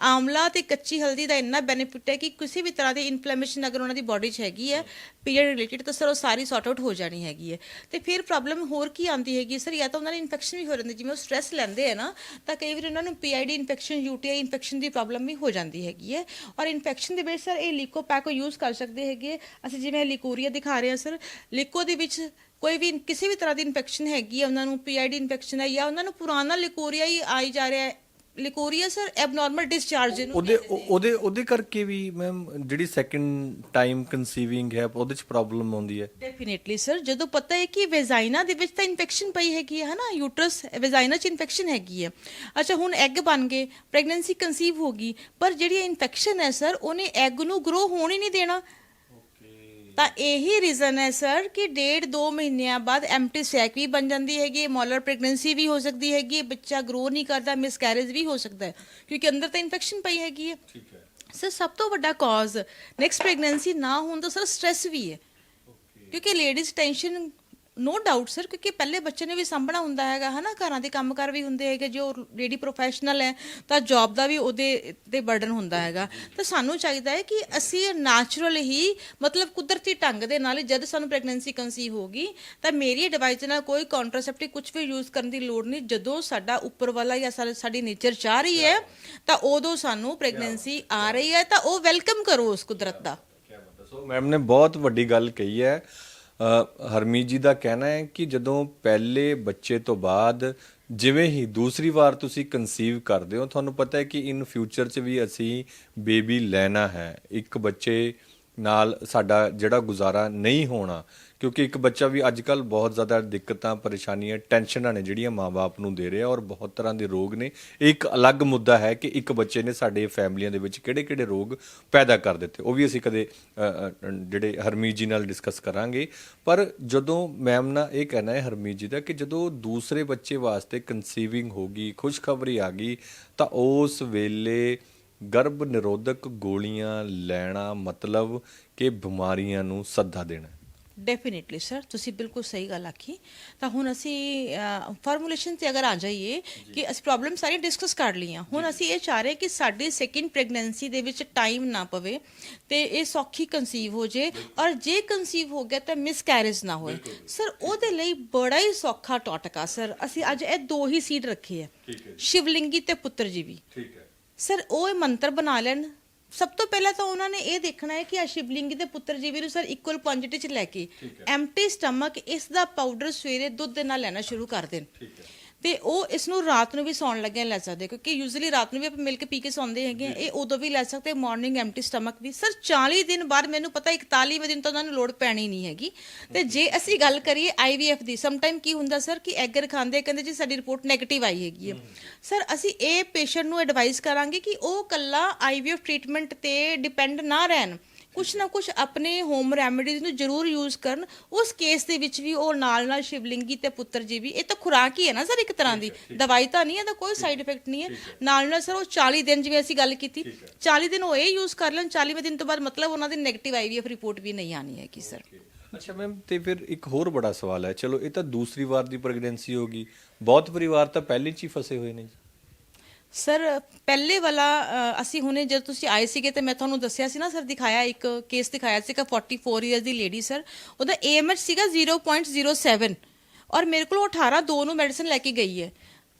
[SPEAKER 2] ਆਮਲਾ ਤੇ ਕੱਚੀ ਹਲਦੀ ਦਾ ਇੰਨਾ ਬੈਨੀਫਿਟ ਹੈ ਕਿ ਕਿਸੇ ਵੀ ਤਰ੍ਹਾਂ ਦੀ ਇਨਫਲੇਮੇਸ਼ਨ ਅਗਰ ਉਹਨਾਂ ਦੀ ਬਾਡੀ 'ਚ ਹੈਗੀ ਹੈ ਪੀਰੀਅਡ ਰਿਲੇਟਡ ਤਾਂ ਸਰ ਉਹ ਸਾਰੀ ਸੌਰਟ ਆਊਟ ਹੋ ਜਾਣੀ ਹੈਗੀ ਹੈ। ਤੇ ਫਿਰ ਪ੍ਰੋਬਲਮ ਹੋਰ ਕੀ ਆਉਂਦੀ ਹੈਗੀ ਸਰ, ਜਾਂ ਤਾਂ ਉਹਨਾਂ ਨੂੰ ਇਨਫੈਕਸ਼ਨ ਵੀ ਹੋ ਜਾਂਦੀ, ਜਿਵੇਂ ਉਹ ਸਟ੍ਰੈਸ ਲੈਂਦੇ ਆ ਨਾ, ਤਾਂ ਕਈ ਵਾਰ ਉਹਨਾਂ ਨੂੰ ਪੀਆਈਡੀ ਇਨਫੈਕਸ਼ਨ ਯੂਟੀਆਈ ਇਨਫੈਕਸ਼ਨ ਦੀ ਪ੍ਰੋਬਲਮ ਵੀ ਹੋ ਜਾਂਦੀ ਹੈਗੀ ਹੈ। ਔਰ ਇਨਫੈਕਸ਼ਨ ਦੇ ਵਿੱਚ ਸਰ ਇਹ ਲੀਕੋਪੈਕੋ ਯੂਜ਼ ਕਰ ਸਕਦੇ ਹੈਗੇ। ਅਸੀਂ ਜਿਵੇਂ ਲਿਕੋਰੀਆ ਦਿਖਾ ਰਹੇ ਹਾਂ ਸਰ ਲਿਕੋ ਦੇ ਵਿੱਚ ਕੋਈ ਵੀ ਕਿਸੇ ਵੀ ਤਰ੍ਹਾਂ ਦੀ ਇਨਫੈਕਸ਼ਨ ਹੈਗੀ ਹੈ ਉਹਨਾਂ ਨੂੰ ਪੀਆਈਡੀ ਇਨਫੈਕਸ਼ਨ ਹੈ ਜਾਂ ਉਹਨਾਂ ਨੂੰ ਪੁਰਾਣਾ ਲਿਕੋਰੀਆ ਹੀ ਆਈ ਜਾ ਰਿਹਾ ਹੈ। ਲਿਕੋਰੀਆ ਸਰ ਐਬਨੋਰਮਲ ਡਿਸਚਾਰਜ ਨੂੰ
[SPEAKER 1] ਉਹਦੇ ਉਹ- ਉਹਦੇ ਉਹਦੇ ਕਰਕੇ ਵੀ ਮੈਮ ਜਿਹੜੀ ਸੈਕੰਡ ਟਾਈਮ ਕਨਸੀਵਿੰਗ ਹੈ ਉਹਦੇ ਚ ਪ੍ਰੋਬਲਮ ਆਉਂਦੀ ਹੈ।
[SPEAKER 2] ਡੈਫੀਨਿਟਲੀ ਸਰ ਜਦੋਂ ਪਤਾ ਹੈ ਕਿ ਵੈਜਾਈਨਾ ਦੇ ਵਿੱਚ ਤਾਂ ਇਨਫੈਕਸ਼ਨ ਪਈ ਹੈਗੀ ਹੈ ਹਨਾ? ਯੂਟਰਸ ਵੈਜਾਈਨਾ 'ਚ ਇਨਫੈਕਸ਼ਨ ਹੈਗੀ ਹੈ। ਅੱਛਾ ਹੁਣ ਐਗ ਬਣ ਗਏ ਪ੍ਰੈਗਨੈਂਸੀ ਕਨਸੀਵ ਹੋ ਗਈ ਪਰ ਜਿਹੜੀ ਇਨਫੈਕਸ਼ਨ ਹੈ ਸਰ ਉਹਨੇ ਐਗ ਨੂੰ ਗਰੋ ਹੋਣ ਹੀ ਨਹੀਂ ਦੇਣਾ। ਤਾਂ ਇਹੀ ਰੀਜ਼ਨ ਹੈ ਸਰ ਕਿ ਡੇਢ ਦੋ ਮਹੀਨਿਆਂ ਬਾਅਦ ਐਮਟੀ ਸੈਕ ਵੀ ਬਣ ਜਾਂਦੀ ਹੈਗੀ ਮੋਲਰ ਪ੍ਰੈਗਨੈਂਸੀ ਵੀ ਹੋ ਸਕਦੀ ਹੈਗੀ ਬੱਚਾ ਗਰੋ ਨਹੀਂ ਕਰਦਾ ਮਿਸਕੈਰੇਜ ਵੀ ਹੋ ਸਕਦਾ ਹੈ ਕਿਉਂਕਿ ਅੰਦਰ ਤਾਂ ਇਨਫੈਕਸ਼ਨ ਪਈ ਹੈਗੀ ਹੈ।
[SPEAKER 1] ਠੀਕ ਹੈ।
[SPEAKER 2] ਸਰ ਸਭ ਤੋਂ ਵੱਡਾ ਕਾਜ਼ ਨੈਕਸਟ ਪ੍ਰੈਗਨੈਂਸੀ ਨਾ ਹੋਣ ਦਾ ਸਰ ਸਟ੍ਰੈਸ ਵੀ ਹੈ। ਕਿਉਂਕਿ ladies tension no doubt sir ਕਿਉਂਕਿ ਪਹਿਲੇ ਬੱਚੇ ਨੇ ਵੀ ਸਾਂਭਣਾ ਹੁੰਦਾ ਹੈਗਾ ਹਨਾ? ਘਰਾਂ ਦੇ ਕੰਮਕਾਰ ਵੀ ਹੁੰਦੇ ਹੈਗੇ ਜੋ ਲੇਡੀ ਪ੍ਰੋਫੈਸ਼ਨਲ ਹੈ ਤਾਂ ਜੌਬ ਦਾ ਵੀ ਉਹਦੇ ਤੇ ਬਰਡਨ ਹੁੰਦਾ ਹੈਗਾ। ਤਾਂ ਸਾਨੂੰ ਚਾਹੀਦਾ ਹੈ ਕਿ ਅਸੀਂ ਨੈਚੁਰਲ ਹੀ ਮਤਲਬ ਕੁਦਰਤੀ ਢੰਗ ਦੇ ਨਾਲ ਜਦ ਸਾਨੂੰ ਪ੍ਰੈਗਨੈਂਸੀ ਕਨਸੀਵ ਹੋਗੀ ਤਾਂ ਮੇਰੀ ਐਡਵਾਈਸ ਨਾਲ ਕੋਈ ਕੰਟਰਾਸੈਪਟਿਵ ਕੁਝ ਵੀ ਯੂਜ਼ ਕਰਨ ਦੀ ਲੋੜ ਨਹੀਂ। ਜਦੋਂ ਸਾਡਾ ਉੱਪਰ ਵਾਲਾ ਜਾਂ ਸਾਡੀ ਨੇਚਰ ਚਾਹ ਰਹੀ ਹੈ ਤਾਂ ਉਦੋਂ ਸਾਨੂੰ ਪ੍ਰੈਗਨੈਂਸੀ ਆ ਰਹੀ ਹੈ ਤਾਂ ਉਹ ਵੈਲਕਮ ਕਰੋ ਉਸ ਕੁਦਰਤ ਦਾ।
[SPEAKER 1] ਸੋ ਮੈਮ ਨੇ ਬਹੁਤ ਵੱਡੀ ਗੱਲ ਕਹੀ ਹੈ। ਹਰਮੀਤ ਜੀ ਦਾ ਕਹਿਣਾ ਹੈ ਕਿ ਜਦੋਂ ਪਹਿਲੇ ਬੱਚੇ ਤੋਂ ਬਾਅਦ ਜਿਵੇਂ ਹੀ ਦੂਸਰੀ ਵਾਰ ਤੁਸੀਂ ਕਨਸੀਵ ਕਰਦੇ ਹੋ, ਤੁਹਾਨੂੰ ਪਤਾ ਹੈ ਕਿ ਇਨ ਫਿਊਚਰ 'ਚ ਵੀ ਅਸੀਂ ਬੇਬੀ ਲੈਣਾ ਹੈ। ਇੱਕ ਬੱਚੇ ਨਾਲ ਸਾਡਾ ਜਿਹੜਾ ਗੁਜ਼ਾਰਾ ਨਹੀਂ ਹੋਣਾ ਕਿਉਂਕਿ ਇੱਕ ਬੱਚਾ ਵੀ ਅੱਜ ਕੱਲ ਬਹੁਤ ਜ਼ਿਆਦਾ ਦਿੱਕਤਾਂ, ਪਰੇਸ਼ਾਨੀਆਂ, ਟੈਨਸ਼ਨਾਂ ਨੇ ਜਿਹੜੀਆਂ ਮਾਪੇ ਨੂੰ ਦੇ ਰਿਹਾ ਔਰ ਬਹੁਤ ਤਰ੍ਹਾਂ ਦੇ ਰੋਗ ਨੇ। ਇਹ ਇੱਕ ਅਲੱਗ ਮੁੱਦਾ ਹੈ ਕਿ ਇੱਕ ਬੱਚੇ ਨੇ ਸਾਡੇ ਫੈਮਲੀਆਂ ਦੇ ਵਿੱਚ ਕਿਹੜੇ-ਕਿਹੜੇ ਰੋਗ ਪੈਦਾ ਕਰ ਦਿੱਤੇ। ਉਹ ਵੀ ਅਸੀਂ ਕਦੇ ਜਿਹੜੇ ਹਰਮੀਤ ਜੀ ਨਾਲ ਡਿਸਕਸ ਕਰਾਂਗੇ। ਪਰ ਜਦੋਂ ਮੈਮ ਨਾਲ ਇਹ ਕਹਿਣਾ ਹੈ ਹਰਮੀਤ ਜੀ ਦਾ ਕਿ ਜਦੋਂ ਦੂਸਰੇ ਬੱਚੇ ਵਾਸਤੇ ਕਨਸੀਵਿੰਗ ਹੋਗੀ ਖੁਸ਼ਖਬਰੀ ਆ ਗਈ, ਤਾਂ ਉਸ ਵੇਲੇ ਗਰਭ ਨਿਰੋਧਕ ਗੋਲੀਆਂ ਲੈਣਾ ਮਤਲਬ ਕਿ ਬਿਮਾਰੀਆਂ ਨੂੰ ਸੱਦਾ ਦੇਣਾ।
[SPEAKER 2] ਡੈਫੀਨਿਟਲੀ ਸਰ ਤੁਸੀਂ ਬਿਲਕੁਲ ਸਹੀ ਗੱਲ ਆਖੀ। ਤਾਂ ਹੁਣ ਅਸੀਂ ਫਾਰਮੂਲੇਸ਼ਨ ਤੇ ਅਗਰ ਆ ਜਾਈਏ ਕਿ ਅਸੀਂ ਪ੍ਰੋਬਲਮ ਸਾਰੀ ਡਿਸਕਸ ਕਰ ਲਈਆਂ। ਹੁਣ ਅਸੀਂ ਇਹ ਚਾਹ ਰਹੇ ਕਿ ਸਾਡੀ ਸੈਕਿੰਡ ਪ੍ਰੈਗਨੈਂਸੀ ਦੇ ਵਿੱਚ ਟਾਈਮ ਨਾ ਪਵੇ ਤੇ ਇਹ ਸੌਖੀ ਕਨਸੀਵ ਹੋ ਜੇ ਔਰ ਜੇ ਕਨਸੀਵ ਹੋ ਗਿਆ ਤਾਂ ਮਿਸਕੈਰੇਜ ਨਾ ਹੋਏ। ਸਰ ਉਹਦੇ ਲਈ ਬੜਾ ਹੀ ਸੌਖਾ ਟੋਟਕਾ ਸਰ ਅਸੀਂ ਅੱਜ ਇਹ ਦੋ ਹੀ ਸੀਡ ਰੱਖੇ ਆ।
[SPEAKER 1] ਠੀਕ ਹੈ
[SPEAKER 2] ਸ਼ਿਵਲਿੰਗੀ ਤੇ ਪੁੱਤਰ
[SPEAKER 1] ਠੀਕ ਹੈ।
[SPEAKER 2] ਸਰ ਉਹ ਇਹ ਮੰਤਰ ਬਣਾ ਲੈਣ। ਸਭ ਤੋਂ ਪਹਿਲਾਂ ਤਾਂ ਉਹਨਾਂ ਨੇ ਇਹ ਦੇਖਣਾ ਹੈ ਕਿ ਆ ਸ਼ਿਵਲਿੰਗੀ ਦੇ ਪੁੱਤਰ ਜੀਵੀ ਨੂੰ ਸਰ ਇਕੁਅਲ ਕੁਆਂਟੀਟੀ ਚ ਲੈ ਕੇ ਐਮਟੀ ਸਟਮਕ ਇਸ ਦਾ ਪਾਊਡਰ ਸਵੇਰੇ ਦੁੱਧ ਦੇ ਨਾਲ ਲੈਣਾ ਸ਼ੁਰੂ ਕਰ ਦੇਣ।
[SPEAKER 1] ਠੀਕ ਹੈ।
[SPEAKER 2] ਤੇ ਉਹ ਇਸ ਨੂੰ ਰਾਤ ਨੂੰ ਵੀ ਸੌਣ ਲੱਗਿਆ ਲੈ ਸਕਦੇ ਕਿਉਂਕਿ ਯੂਜ਼ੂਲੀ ਰਾਤ ਨੂੰ ਵੀ ਆਪਾਂ ਮਿਲਕ ਪੀ ਕੇ ਸੌਂਦੇ ਹੈਗੇ ਆ। ਇਹ ਉਦੋਂ ਵੀ ਲੈ ਸਕਦੇ ਮਾਰਨਿੰਗ ਐਮਟੀ ਸਟਮਕ ਵੀ। ਸਰ 40 ਦਿਨ ਬਾਅਦ ਮੈਨੂੰ ਪਤਾ 41ਵੇਂ ਦਿਨ ਤੋਂ ਉਹਨਾਂ ਨੂੰ ਲੋੜ ਪੈਣੀ ਨਹੀਂ ਹੈਗੀ। ਤੇ ਜੇ ਅਸੀਂ ਗੱਲ ਕਰੀਏ ਆਈਵੀਐਫ ਦੀ ਸਮ ਟਾਈਮ ਕੀ ਹੁੰਦਾ ਸਰ ਕਿ ਐਗਰ ਖਾਂਦੇ ਕਹਿੰਦੇ ਜੀ ਸਾਡੀ ਰਿਪੋਰਟ 네ਗੇਟਿਵ ਆਈ ਹੈਗੀ ਹੈ। ਸਰ ਅਸੀਂ ਇਹ ਪੇਸ਼ੈਂਟ ਨੂੰ ਐਡਵਾਈਸ ਕਰਾਂਗੇ ਕਿ ਉਹ ਕੱਲਾ ਆਈਵੀਐਫ ਟ੍ਰੀਟਮੈਂਟ ਤੇ ਡਿਪੈਂਡ ਨਾ ਰਹਿਣ। ਕੁਛ ਨਾ ਕੁਛ ਆਪਣੇ ਹੋਮ ਰੈਮੇਡੀਜ਼ ਨੂੰ ਜ਼ਰੂਰ ਯੂਜ਼ ਕਰਨ। ਉਸ ਕੇਸ ਦੇ ਵਿੱਚ ਵੀ ਉਹ ਨਾਲ ਨਾਲ ਸ਼ਿਵਲਿੰਗੀ ਤੇ ਪੁੱਤਰ ਜੀ ਵੀ ਇਹ ਤਾਂ ਖੁਰਾਕ ਹੀ ਹੈ ਨਾ ਸਰ ਇੱਕ ਤਰ੍ਹਾਂ ਦੀ। ਦਵਾਈ ਤਾਂ ਨਹੀਂ ਹੈ ਦਾ ਕੋਈ ਸਾਈਡ ਇਫੈਕਟ ਨਹੀਂ ਹੈ। ਨਾਲ ਨਾਲ ਸਰ ਉਹ 40 ਦਿਨ ਜਿਵੇਂ ਅਸੀਂ ਗੱਲ ਕੀਤੀ 40 ਦਿਨ ਉਹ ਇਹ ਯੂਜ਼ ਕਰ ਲੈਣ 40ਵੇਂ ਦਿਨ ਤੋਂ ਬਾਅਦ ਮਤਲਬ ਉਹਨਾਂ ਦੀ 네ਗੇਟਿਵ ਆਈਵੀਐਫ ਰਿਪੋਰਟ ਵੀ ਨਹੀਂ ਆਣੀ ਹੈਗੀ ਸਰ।
[SPEAKER 1] ਅੱਛਾ ਮੈਮ ਤੇ ਫਿਰ ਇੱਕ ਹੋਰ ਬੜਾ ਸਵਾਲ ਹੈ। ਚਲੋ ਇਹ ਤਾਂ ਦੂਸਰੀ ਵਾਰ ਦੀ ਪ੍ਰੈਗਨੈਂਸੀ ਹੋਗੀ ਬਹੁਤ ਪਰਿਵਾਰ ਤਾਂ ਪਹਿਲੇ 'ਚ ਹੀ ਫਸੇ ਹੋਏ ਨੇ ਜੀ।
[SPEAKER 2] ਸਰ ਪਹਿਲੇ ਵਾਲਾ ਅ, ਅਸੀਂ ਹੁਣੇ ਜਦ ਤੁਸੀਂ ਆਏ ਸੀਗੇ ਤੇ ਮੈਂ ਤੁਹਾਨੂੰ ਦੱਸਿਆ ਸੀ ਨਾ ਸਰ ਦਿਖਾਇਆ ਇੱਕ ਕੇਸ ਦਿਖਾਇਆ ਸੀਗਾ 44 ਇਅਰਸ ਦੀ ਲੇਡੀ ਸਰ। ਉਹਦਾ AMH ਸੀਗਾ 0.07 ਔਰ ਮੇਰੇ ਕੋਲ ਉਹ 18 2 ਨੂੰ ਮੈਡੀਸਨ ਲੈ ਕੇ ਗਈ ਹੈ।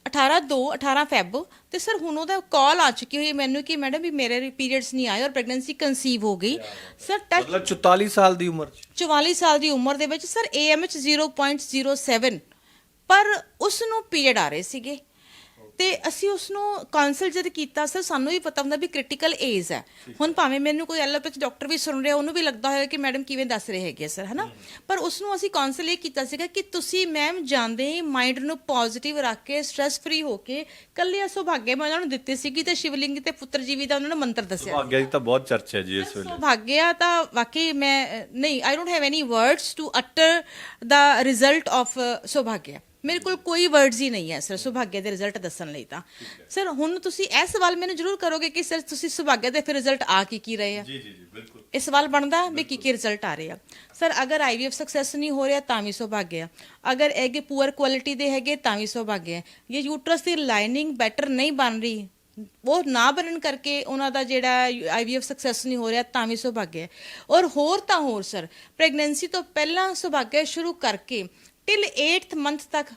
[SPEAKER 2] 18 2 18 ਫੈਬ ਤੇ ਸਰ ਹੁਣ ਉਹਦਾ ਕਾਲ ਆ ਚੁੱਕੀ ਹੋਈ ਹੈ ਮੈਨੂੰ ਕਿ ਮੈਡਮ ਵੀ ਮੇਰੇ ਪੀਰੀਅਡਸ ਨਹੀਂ ਆਏ ਔਰ ਪ੍ਰੈਗਨੈਂਸੀ ਕਨਸੀਵ ਹੋ ਗਈ। ਸਰ ਟੈਸਟ
[SPEAKER 1] ਮਤਲਬ 44 ਸਾਲ ਦੀ ਉਮਰ 'ਚ।
[SPEAKER 2] 44 ਸਾਲ ਦੀ ਉਮਰ ਦੇ ਵਿੱਚ ਸਰ AMH 0.07 ਪਰ ਉਸ ਨੂੰ ਪੀਰੀਅਡ ਆ ਰਹੇ ਸੀਗੇ। ਤੇ ਅਸੀਂ ਉਸ ਨੂੰ ਕਾਉਂਸਲ ਜਦ ਕੀਤਾ ਸਰ ਸਾਨੂੰ ਵੀ ਪਤਾ ਹੁੰਦਾ ਵੀ ਕ੍ਰਿਟੀਕਲ ਏਜ ਹੈ। ਹੁਣ ਭਾਵੇਂ ਮੈਨੂੰ ਕੋਈ ਐਲੋਪੈਥ ਡਾਕਟਰ ਵੀ ਸੁਣ ਰਿਹਾ ਉਹਨੂੰ ਵੀ ਲੱਗਦਾ ਹੋਇਆ ਕਿ ਮੈਡਮ ਕਿਵੇਂ ਦੱਸ ਰਹੇ ਹੈਗੇ ਸਰ ਹਨਾ? ਪਰ ਉਸ ਨੂੰ ਅਸੀਂ ਕਾਉਂਸਲ ਇਹ ਕੀਤਾ ਸੀਗਾ ਕਿ ਤੁਸੀਂ ਮੈਮ ਜਾਂਦੇ ਹੀ ਮਾਈਂਡ ਨੂੰ ਪੋਜ਼ਿਟਿਵ ਰੱਖ ਕੇ ਸਟ्रेस ਫ੍ਰੀ ਹੋ ਕੇ ਕੱਲੇ ਸੁਭਾਗੇ ਮੈਂ ਉਹਨਾਂ ਨੂੰ ਦਿੱਤੇ ਸੀਗੀ ਤੇ ਸ਼ਿਵਲਿੰਗ ਤੇ ਪੁੱਤਰ ਜੀਵੀ ਦਾ ਉਹਨਾਂ ਨੂੰ ਮੰਤਰ ਦੱਸਿਆ
[SPEAKER 1] ਭਾਗਿਆ ਜੀ ਤਾਂ ਬਹੁਤ ਚਰਚਾ ਹੈ ਜੀ ਇਸ ਵੇਲੇ।
[SPEAKER 2] ਸੁਭਾਗਿਆ ਤਾਂ ਵਾਕਈ ਮੈਂ ਨਹੀਂ I don't have any words to utter the result of ਸੁਭਾਗਿਆ ਮੇਰੇ ਕੋਲ ਕੋਈ ਵਰਡਸ ਹੀ ਨਹੀਂ ਹੈ ਸਰ ਸੁਭਾਗਿਆ ਦੇ ਰਿਜ਼ਲਟ ਦੱਸਣ ਲਈ ਤਾਂ। ਸਰ ਹੁਣ ਤੁਸੀਂ ਇਹ ਸਵਾਲ ਮੈਨੂੰ ਜ਼ਰੂਰ ਕਰੋਗੇ ਕਿ ਸਰ ਤੁਸੀਂ ਸੁਭਾਗਿਆ ਦੇ ਫਿਰ ਰਿਜ਼ਲਟ ਆ ਕੀ ਕੀ ਰਹੇ ਆ?
[SPEAKER 1] ਜੀ ਜੀ ਜੀ ਬਿਲਕੁਲ।
[SPEAKER 2] ਇਹ ਸਵਾਲ ਬਣਦਾ ਵੀ ਕੀ ਕੀ ਰਿਜ਼ਲਟ ਆ ਰਹੇ ਆ। ਸਰ ਅਗਰ ਆਈਵੀਐਫ ਸਕਸੈਸ ਨਹੀਂ ਹੋ ਰਿਹਾ ਤਾਂ ਵੀ ਸੁਭਾਗਿਆ ਅਗਰ ਐਗ ਪੂਅਰ ਕੁਆਲਿਟੀ ਦੇ ਹੈਗੇ ਤਾਂ ਵੀ ਸੁਭਾਗਿਆ ਇਹ ਯੂਟਰਸ ਦੀ ਲਾਈਨਿੰਗ ਬੈਟਰ ਨਹੀਂ ਬਣ ਰਹੀ ਉਹ ਨਾ ਬਣਨ ਕਰਕੇ ਉਹਨਾਂ ਦਾ ਜਿਹੜਾ ਆਈਵੀਐਫ ਸਕਸੈਸ ਨਹੀਂ ਹੋ ਰਿਹਾ ਤਾਂ ਵੀ ਸੁਭਾਗਿਆ ਔਰ ਹੋਰ ਤਾਂ ਹੋਰ ਸਰ ਪ੍ਰੈਗਨੈਂਸੀ ਤੋਂ ਪਹਿਲਾਂ ਸੁਭਾਗਿਆ ਸ਼ੁਰੂ ਕਰਕੇ ਟਿਲ 8th ਮੰਥ ਤੱਕ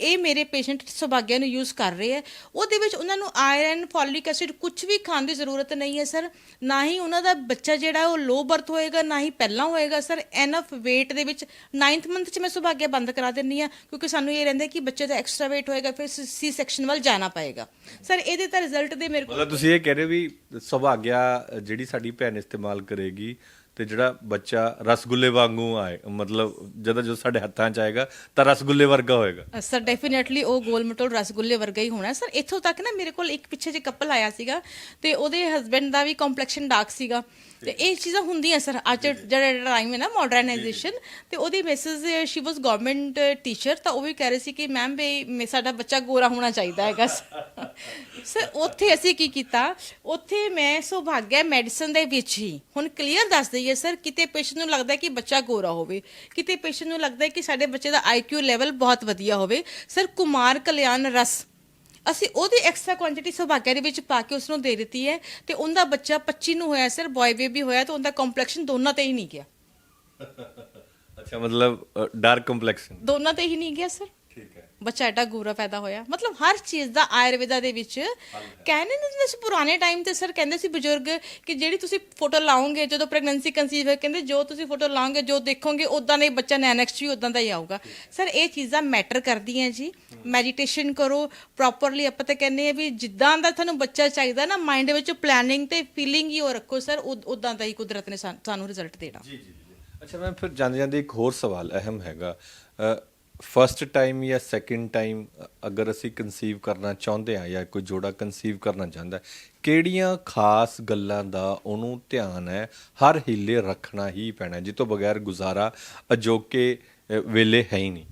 [SPEAKER 2] ਇਹ ਮੇਰੇ ਪੇਸ਼ੈਂਟ ਸੁਭਾਗਿਆ ਨੂੰ ਯੂਜ਼ ਕਰ ਰਹੇ ਹੈ ਉਹਦੇ ਵਿੱਚ ਉਹਨਾਂ ਨੂੰ ਆਇਰਨ ਫੋਲਿਕ ਐਸਿਡ ਕੁਝ ਵੀ ਖਾਣ ਦੀ ਜ਼ਰੂਰਤ ਨਹੀਂ ਹੈ ਸਰ ਨਾ ਹੀ ਉਹਨਾਂ ਦਾ ਬੱਚਾ ਜਿਹੜਾ ਉਹ ਲੋ ਬਰਥ ਹੋਏਗਾ, ਨਾ ਹੀ ਪਹਿਲਾਂ ਹੋਏਗਾ ਸਰ ਐਨਫ weight ਦੇ ਵਿੱਚ 9th ਮੰਥ 'ਚ ਮੈਂ ਸੁਭਾਗਿਆ ਬੰਦ ਕਰਾ ਦਿੰਨੀ ਆ ਕਿਉਂਕਿ ਸਾਨੂੰ ਇਹ ਰਹਿੰਦਾ ਕਿ ਬੱਚੇ ਦਾ ਐਕਸਟਰਾ weight ਹੋਏਗਾ, ਫਿਰ ਸੀ ਸੈਕਸ਼ਨ ਵੱਲ ਜਾਣਾ ਪਏਗਾ। ਸਰ ਇਹਦੇ ਤਾਂ ਰਿਜ਼ਲਟ ਦੇ ਮੇਰੇ ਕੋਲ
[SPEAKER 1] ਮਤਲਬ ਤੁਸੀਂ ਇਹ ਕਹਿ ਰਹੇ ਹੋ ਵੀ ਸੁਭਾਗਿਆ ਜਿਹੜੀ ਸਾਡੀ ਭੈਣ ਇਸਤੇਮਾਲ ਕਰੇਗੀ ਤੇ ਜਿਹੜਾ ਬੱਚਾ ਰਸਗੁੱਲੇ ਵਾਂਗੂ ਆਏ ਮਤਲਬ ਜਦੋਂ ਜੋ ਸਾਡੇ ਹੱਥਾਂ 'ਚ ਆਏਗਾ ਤਾਂ ਰਸਗੁੱਲੇ ਵਰਗਾ ਹੋਏਗਾ।
[SPEAKER 2] ਸਰ ਡੈਫੀਨਿਟਲੀ ਉਹ ਗੋਲ ਮਟੋਲ ਰਸਗੁੱਲੇ ਵਰਗਾ ਹੀ ਹੋਣਾ। ਸਰ ਇੱਥੋਂ ਤੱਕ ਨਾ ਮੇਰੇ ਕੋਲ ਇੱਕ ਪਿੱਛੇ ਜੇ ਕਪਲ ਆਇਆ ਸੀਗਾ ਤੇ ਉਹਦੇ ਹਸਬੰਡ ਦਾ ਵੀ ਕੰਪਲੈਕਸ਼ਨ ਡਾਰਕ ਸੀਗਾ। ਤੇ ਇਹ ਚੀਜ਼ਾਂ ਹੁੰਦੀਆਂ ਸਰ ਅੱਜ ਜਿਹੜਾ ਟਾਈਮ ਹੈ ਨਾ ਮਾਡਰਨਾਈਜੇਸ਼ਨ ਤੇ ਉਹਦੀ missus she was government teacher ਤਾਂ ਉਹ ਵੀ ਕਹਿ ਰਹੇ ਸੀ ਕਿ ਮੈਮ ਵੀ ਮੇ- ਸਾਡਾ ਬੱਚਾ ਗੋਰਾ ਹੋਣਾ ਚਾਹੀਦਾ ਹੈਗਾ। ਸਰ ਉੱਥੇ ਅਸੀਂ ਕੀ ਕੀਤਾ? ਉੱਥੇ ਮੈਂ ਸੁਭਾਗਿਆ ਮੈਡੀਸਨ ਦੇ ਵਿੱਚ ਹੀ। ਹੁਣ ਕਲੀਅਰ ਦੱਸ ਦਈਏ ਸਰ ਕਿਤੇ ਪੇਸ਼ੈਂਟ ਨੂੰ ਲੱਗਦਾ ਕਿ ਬੱਚਾ ਗੋਰਾ ਹੋਵੇ ਕਿਤੇ ਪੇਸ਼ੈਂਟ ਨੂੰ ਲੱਗਦਾ ਕਿ ਸਾਡੇ ਬੱਚੇ ਦਾ ਆਈਕਿਊ ਲੈਵਲ ਬਹੁਤ ਵਧੀਆ ਹੋਵੇ ਸਰ ਕੁਮਾਰ ਕਲਿਆਣ ਰਸ। ਅਸੀਂ ਉਹਦੀ ਐਕਸਟਰਾ ਕੁਆਂਟੀਟੀ ਸੁਭਾਗਿਆ ਦੇ ਵਿੱਚ ਪਾ ਕੇ ਉਸ ਨੂੰ ਦੇ ਦਿੱਤੀ ਹੈ ਤੇ ਉਹਦਾ ਬੱਚਾ 25 ਨੂੰ ਹੋਇਆ ਸਰ ਬॉय ਬੇਬੀ ਹੋਇਆ ਤੇ ਉਹਦਾ ਕੰਪਲੈਕਸ਼ਨ ਦੋਨਾਂ ਤੇ ਹੀ ਨਹੀਂ ਗਿਆ।
[SPEAKER 1] ਅੱਛਾ ਮਤਲਬ ਡਾਰਕ ਕੰਪਲੈਕਸ਼ਨ
[SPEAKER 2] ਦੋਨਾਂ ਤੇ ਹੀ ਨਹੀਂ ਗਿਆ ਸਰ
[SPEAKER 1] ਠੀਕ ਹੈ।
[SPEAKER 2] ਬੱਚਾ ਐਡਾ ਗੋਰਾ ਪੈਦਾ ਹੋਇਆ। ਮਤਲਬ ਹਰ ਚੀਜ਼ ਦਾ ਆਯੁਰਵੇਦਾ ਦੇ ਵਿੱਚ ਕਹਿੰਦੇ ਨੇ ਜਿਵੇਂ ਪੁਰਾਣੇ ਟਾਈਮ ਤੇ ਸਰ ਕਹਿੰਦੇ ਸੀ ਬਜ਼ੁਰਗ ਕਿ ਜਿਹੜੀ ਤੁਸੀਂ ਫੋਟੋ ਲਾਓਗੇ, ਜਦੋਂ ਪ੍ਰੈਗਨੈਂਸੀ ਕਨਸੀਵ ਹੈ ਕਹਿੰਦੇ ਜੋ ਤੁਸੀਂ ਫੋਟੋ ਲਾਓਗੇ, ਜੋ ਦੇਖੋਗੇ ਉਦਾਂ ਦਾ ਹੀ ਬੱਚਾ ਨੈਨੈਕਸ ਵੀ ਉਦਾਂ ਦਾ ਹੀ ਆਊਗਾ। ਸਰ ਇਹ ਚੀਜ਼ਾਂ ਮੈਟਰ ਕਰਦੀਆਂ ਜੀ। ਮੈਡੀਟੇਸ਼ਨ ਕਰੋ ਪ੍ਰੋਪਰਲੀ ਆਪਾਂ ਤਾਂ ਕਹਿੰਦੇ ਆ ਵੀ ਜਿੱਦਾਂ ਦਾ ਤੁਹਾਨੂੰ ਬੱਚਾ ਚਾਹੀਦਾ ਨਾ ਮਾਈਂਡ ਵਿੱਚ ਪਲੈਨਿੰਗ ਤੇ ਫੀਲਿੰਗ ਹੀ ਉਹ ਰੱਖੋ ਸਰ ਉਦਾਂ ਦਾ ਹੀ ਕੁਦਰਤ ਨੇ ਸਾਨ- ਸਾਨੂੰ ਰਿਜ਼ਲਟ ਦੇਣਾ।
[SPEAKER 1] ਜੀ ਜੀ ਅੱਛਾ, ਮੈਂ ਫਿਰ ਜਾਂਦੇ ਜਾਂਦੇ ਇੱਕ ਹੋਰ ਸਵਾਲ ਅਹਿਮ ਹੈਗਾ। ਫਸਟ ਟਾਈਮ ਜਾਂ ਸੈਕਿੰਡ ਟਾਈਮ ਅਗਰ ਅਸੀਂ ਕਨਸੀਵ ਕਰਨਾ ਚਾਹੁੰਦੇ ਹਾਂ ਜਾਂ ਕੋਈ ਜੋੜਾ ਕਨਸੀਵ ਕਰਨਾ ਚਾਹੁੰਦਾ ਕਿਹੜੀਆਂ ਖਾਸ ਗੱਲਾਂ ਦਾ ਉਹਨੂੰ ਧਿਆਨ ਹੈ? ਹਰ ਹੀਲੇ ਰੱਖਣਾ ਹੀ ਪੈਣਾ ਹੈ, ਤੋਂ ਬਗੈਰ ਗੁਜ਼ਾਰਾ ਅਜੋਕੇ ਵੇਲੇ ਹੈ ਹੀ ਨਹੀਂ।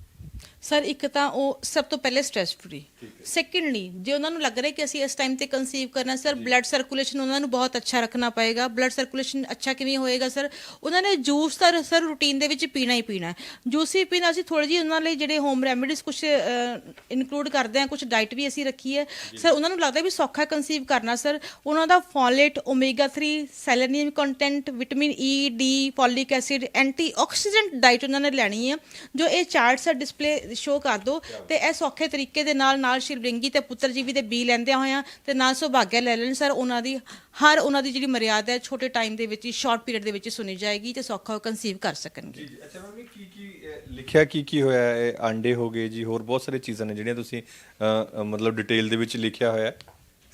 [SPEAKER 2] ਸਰ ਇੱਕ ਤਾਂ ਉਹ ਸਭ ਤੋਂ ਪਹਿਲੇ ਸਟ੍ਰੈਸ ਫ੍ਰੀ ਸੈਕੰਡਲੀ ਜੇ ਉਹਨਾਂ ਨੂੰ ਲੱਗ ਰਿਹਾ ਕਿ ਅਸੀਂ ਇਸ ਟਾਈਮ ਤੇ ਕਨਸੀਵ ਕਰਨਾ ਸਰ ਬਲੱਡ ਸਰਕੂਲੇਸ਼ਨ ਉਹਨਾਂ ਨੂੰ ਬਹੁਤ ਅੱਛਾ ਰੱਖਣਾ ਪਏਗਾ। ਬਲੱਡ ਸਰਕੂਲੇਸ਼ਨ ਅੱਛਾ ਕਿਵੇਂ ਹੋਏਗਾ ਸਰ ਉਹਨਾਂ ਨੇ ਜੂਸ ਤਾਂ ਸਰ ਰੂਟੀਨ ਦੇ ਵਿੱਚ ਪੀਣਾ ਹੀ ਪੀਣਾ ਜੂਸ ਹੀ ਪੀਣਾ ਅਸੀਂ ਥੋੜੀ ਜਿਹੀ ਉਹਨਾਂ ਲਈ ਜਿਹੜੇ ਹੋਮ ਰੈਮੇਡੀਜ਼ ਕੁਝ ਇਨਕਲੂਡ ਕਰਦੇ ਹਾਂ ਕੁਝ ਡਾਈਟ ਵੀ ਅਸੀਂ ਰੱਖੀ ਹੈ। ਸਰ ਉਹਨਾਂ ਨੂੰ ਲੱਗਦਾ ਵੀ ਸੌਖਾ ਕਨਸੀਵ ਕਰਨਾ ਸਰ ਉਹਨਾਂ ਦਾ folate omega 3 selenium content vitamin E D folic acid antioxidant diet ਉਹਨਾਂ ਨੇ ਲੈਣੀ ਹੈ। ਜੋ ਇਹ ਚਾਰਟ ਸਰ ਡਿਸਪਲੇ ਸ਼ੋ ਕਰ ਦੋ ਤੇ ਇਹ ਸੌਖੇ ਤਰੀਕੇ ਦੇ ਨਾਲ ਨਾਲ ਸ਼ਿਵਲਿੰਗੀ ਤੇ ਪੁੱਤਰ ਜੀਵੀ ਦੇ ਬੀ ਲੈਂਦਿਆਂ ਹੋਇਆਂ ਤੇ ਨਾਲ ਸੁਭਾਗਿਆ ਲੈ ਲੈਣ। ਸਰ ਉਹਨਾਂ ਦੀ ਹਰ ਉਹਨਾਂ ਦੀ ਜਿਹੜੀ ਮਰਿਆਦਾ ਹੈ ਛੋਟੇ ਟਾਈਮ ਦੇ ਵਿੱਚ ਹੀ ਸ਼ਾਰਟ ਪੀਰੀਅਡ ਦੇ ਵਿੱਚ ਹੀ ਸੁਣੀ ਜਾਏਗੀ ਤੇ ਸੌਖਾ ਕਨਸੀਵ ਕਰ ਸਕਣਗੇ।
[SPEAKER 1] ਅੱਛਾ ਮੰਮੀ ਕੀ ਕੀ ਲਿਖਿਆ ਕੀ ਕੀ ਹੋਇਆ ਹੈ? ਆਂਡੇ ਹੋ ਗਏ ਜੀ ਹੋਰ ਬਹੁਤ ਸਾਰੀਆਂ ਚੀਜ਼ਾਂ ਨੇ ਜਿਹੜੀਆਂ ਤੁਸੀਂ ਮਤਲਬ ਡਿਟੇਲ ਦੇ ਵਿੱਚ ਲਿਖਿਆ ਹੋਇਆ ਹੈ।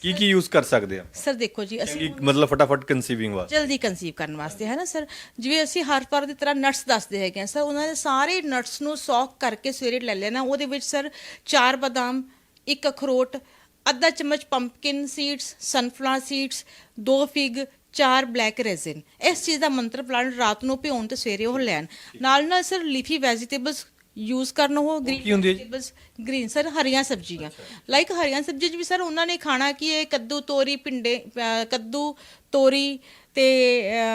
[SPEAKER 1] ਕੀ ਕੀ ਯੂਜ਼ ਕਰ ਸਕਦੇ ਆ?
[SPEAKER 2] ਸਰ ਦੇਖੋ ਜੀ ਅਸੀਂ
[SPEAKER 1] ਮਤਲਬ ਫਟਾਫਟ ਕਨਸੀਵਿੰਗ ਵਾਸਤੇ।
[SPEAKER 2] ਜਲਦੀ ਕਨਸੀਵ ਕਰਨ ਵਾਸਤੇ ਹੈ ਨਾ ਸਰ? ਜਿਵੇਂ ਅਸੀਂ ਹਰ ਵਾਰ ਦੀ ਤਰ੍ਹਾਂ ਨਟਸ ਦੱਸਦੇ ਹੈਗੇ ਆ ਸਰ ਉਹਨਾਂ ਦੇ ਸਾਰੇ ਨਟਸ ਨੂੰ ਸੌਕ ਕਰਕੇ ਸਵੇਰੇ ਲੈ ਲੈਣਾ ਉਹਦੇ ਵਿੱਚ ਸਰ ਚਾਰ ਬਦਾਮ ਇੱਕ ਅਖਰੋਟ ਅੱਧਾ ਚਮਚ ਪੰਪਕਿਨ ਸੀਡਸ ਸਨਫਲਾਵਰ ਸੀਡਸ ਦੋ ਫਿਗ ਚਾਰ ਬਲੈਕ ਰੈਜ਼ਨ ਇਸ ਚੀਜ਼ ਦਾ ਮੰਤਰ ਪਲਾਨ ਰਾਤ ਨੂੰ ਭਿਉਣ ਤੇ ਸਵੇਰੇ ਉਹ ਲੈਣ। ਨਾਲ ਨਾਲ ਸਰ ਲੀਫੀ ਵੈਜੀਟੇਬਲਸ ਯੂਜ਼ ਕਰਨ ਉਹ ਗ੍ਰੀਨ? ਵੈਜੀਟੇਬਲਸ ਗ੍ਰੀਨ ਸਰ ਹਰੀਆਂ ਸਬਜ਼ੀਆਂ। ਲਾਈਕ ਹਰੀਆਂ ਸਬਜ਼ੀਆਂ 'ਚ ਵੀ ਸਰ ਉਹਨਾਂ ਨੇ ਖਾਣਾ ਕੀ ਹੈ? ਕੱਦੂ ਤੋਰੀ ਪਿੰਡੇ ਕੱਦੂ ਤੋਰੀ ਤੇ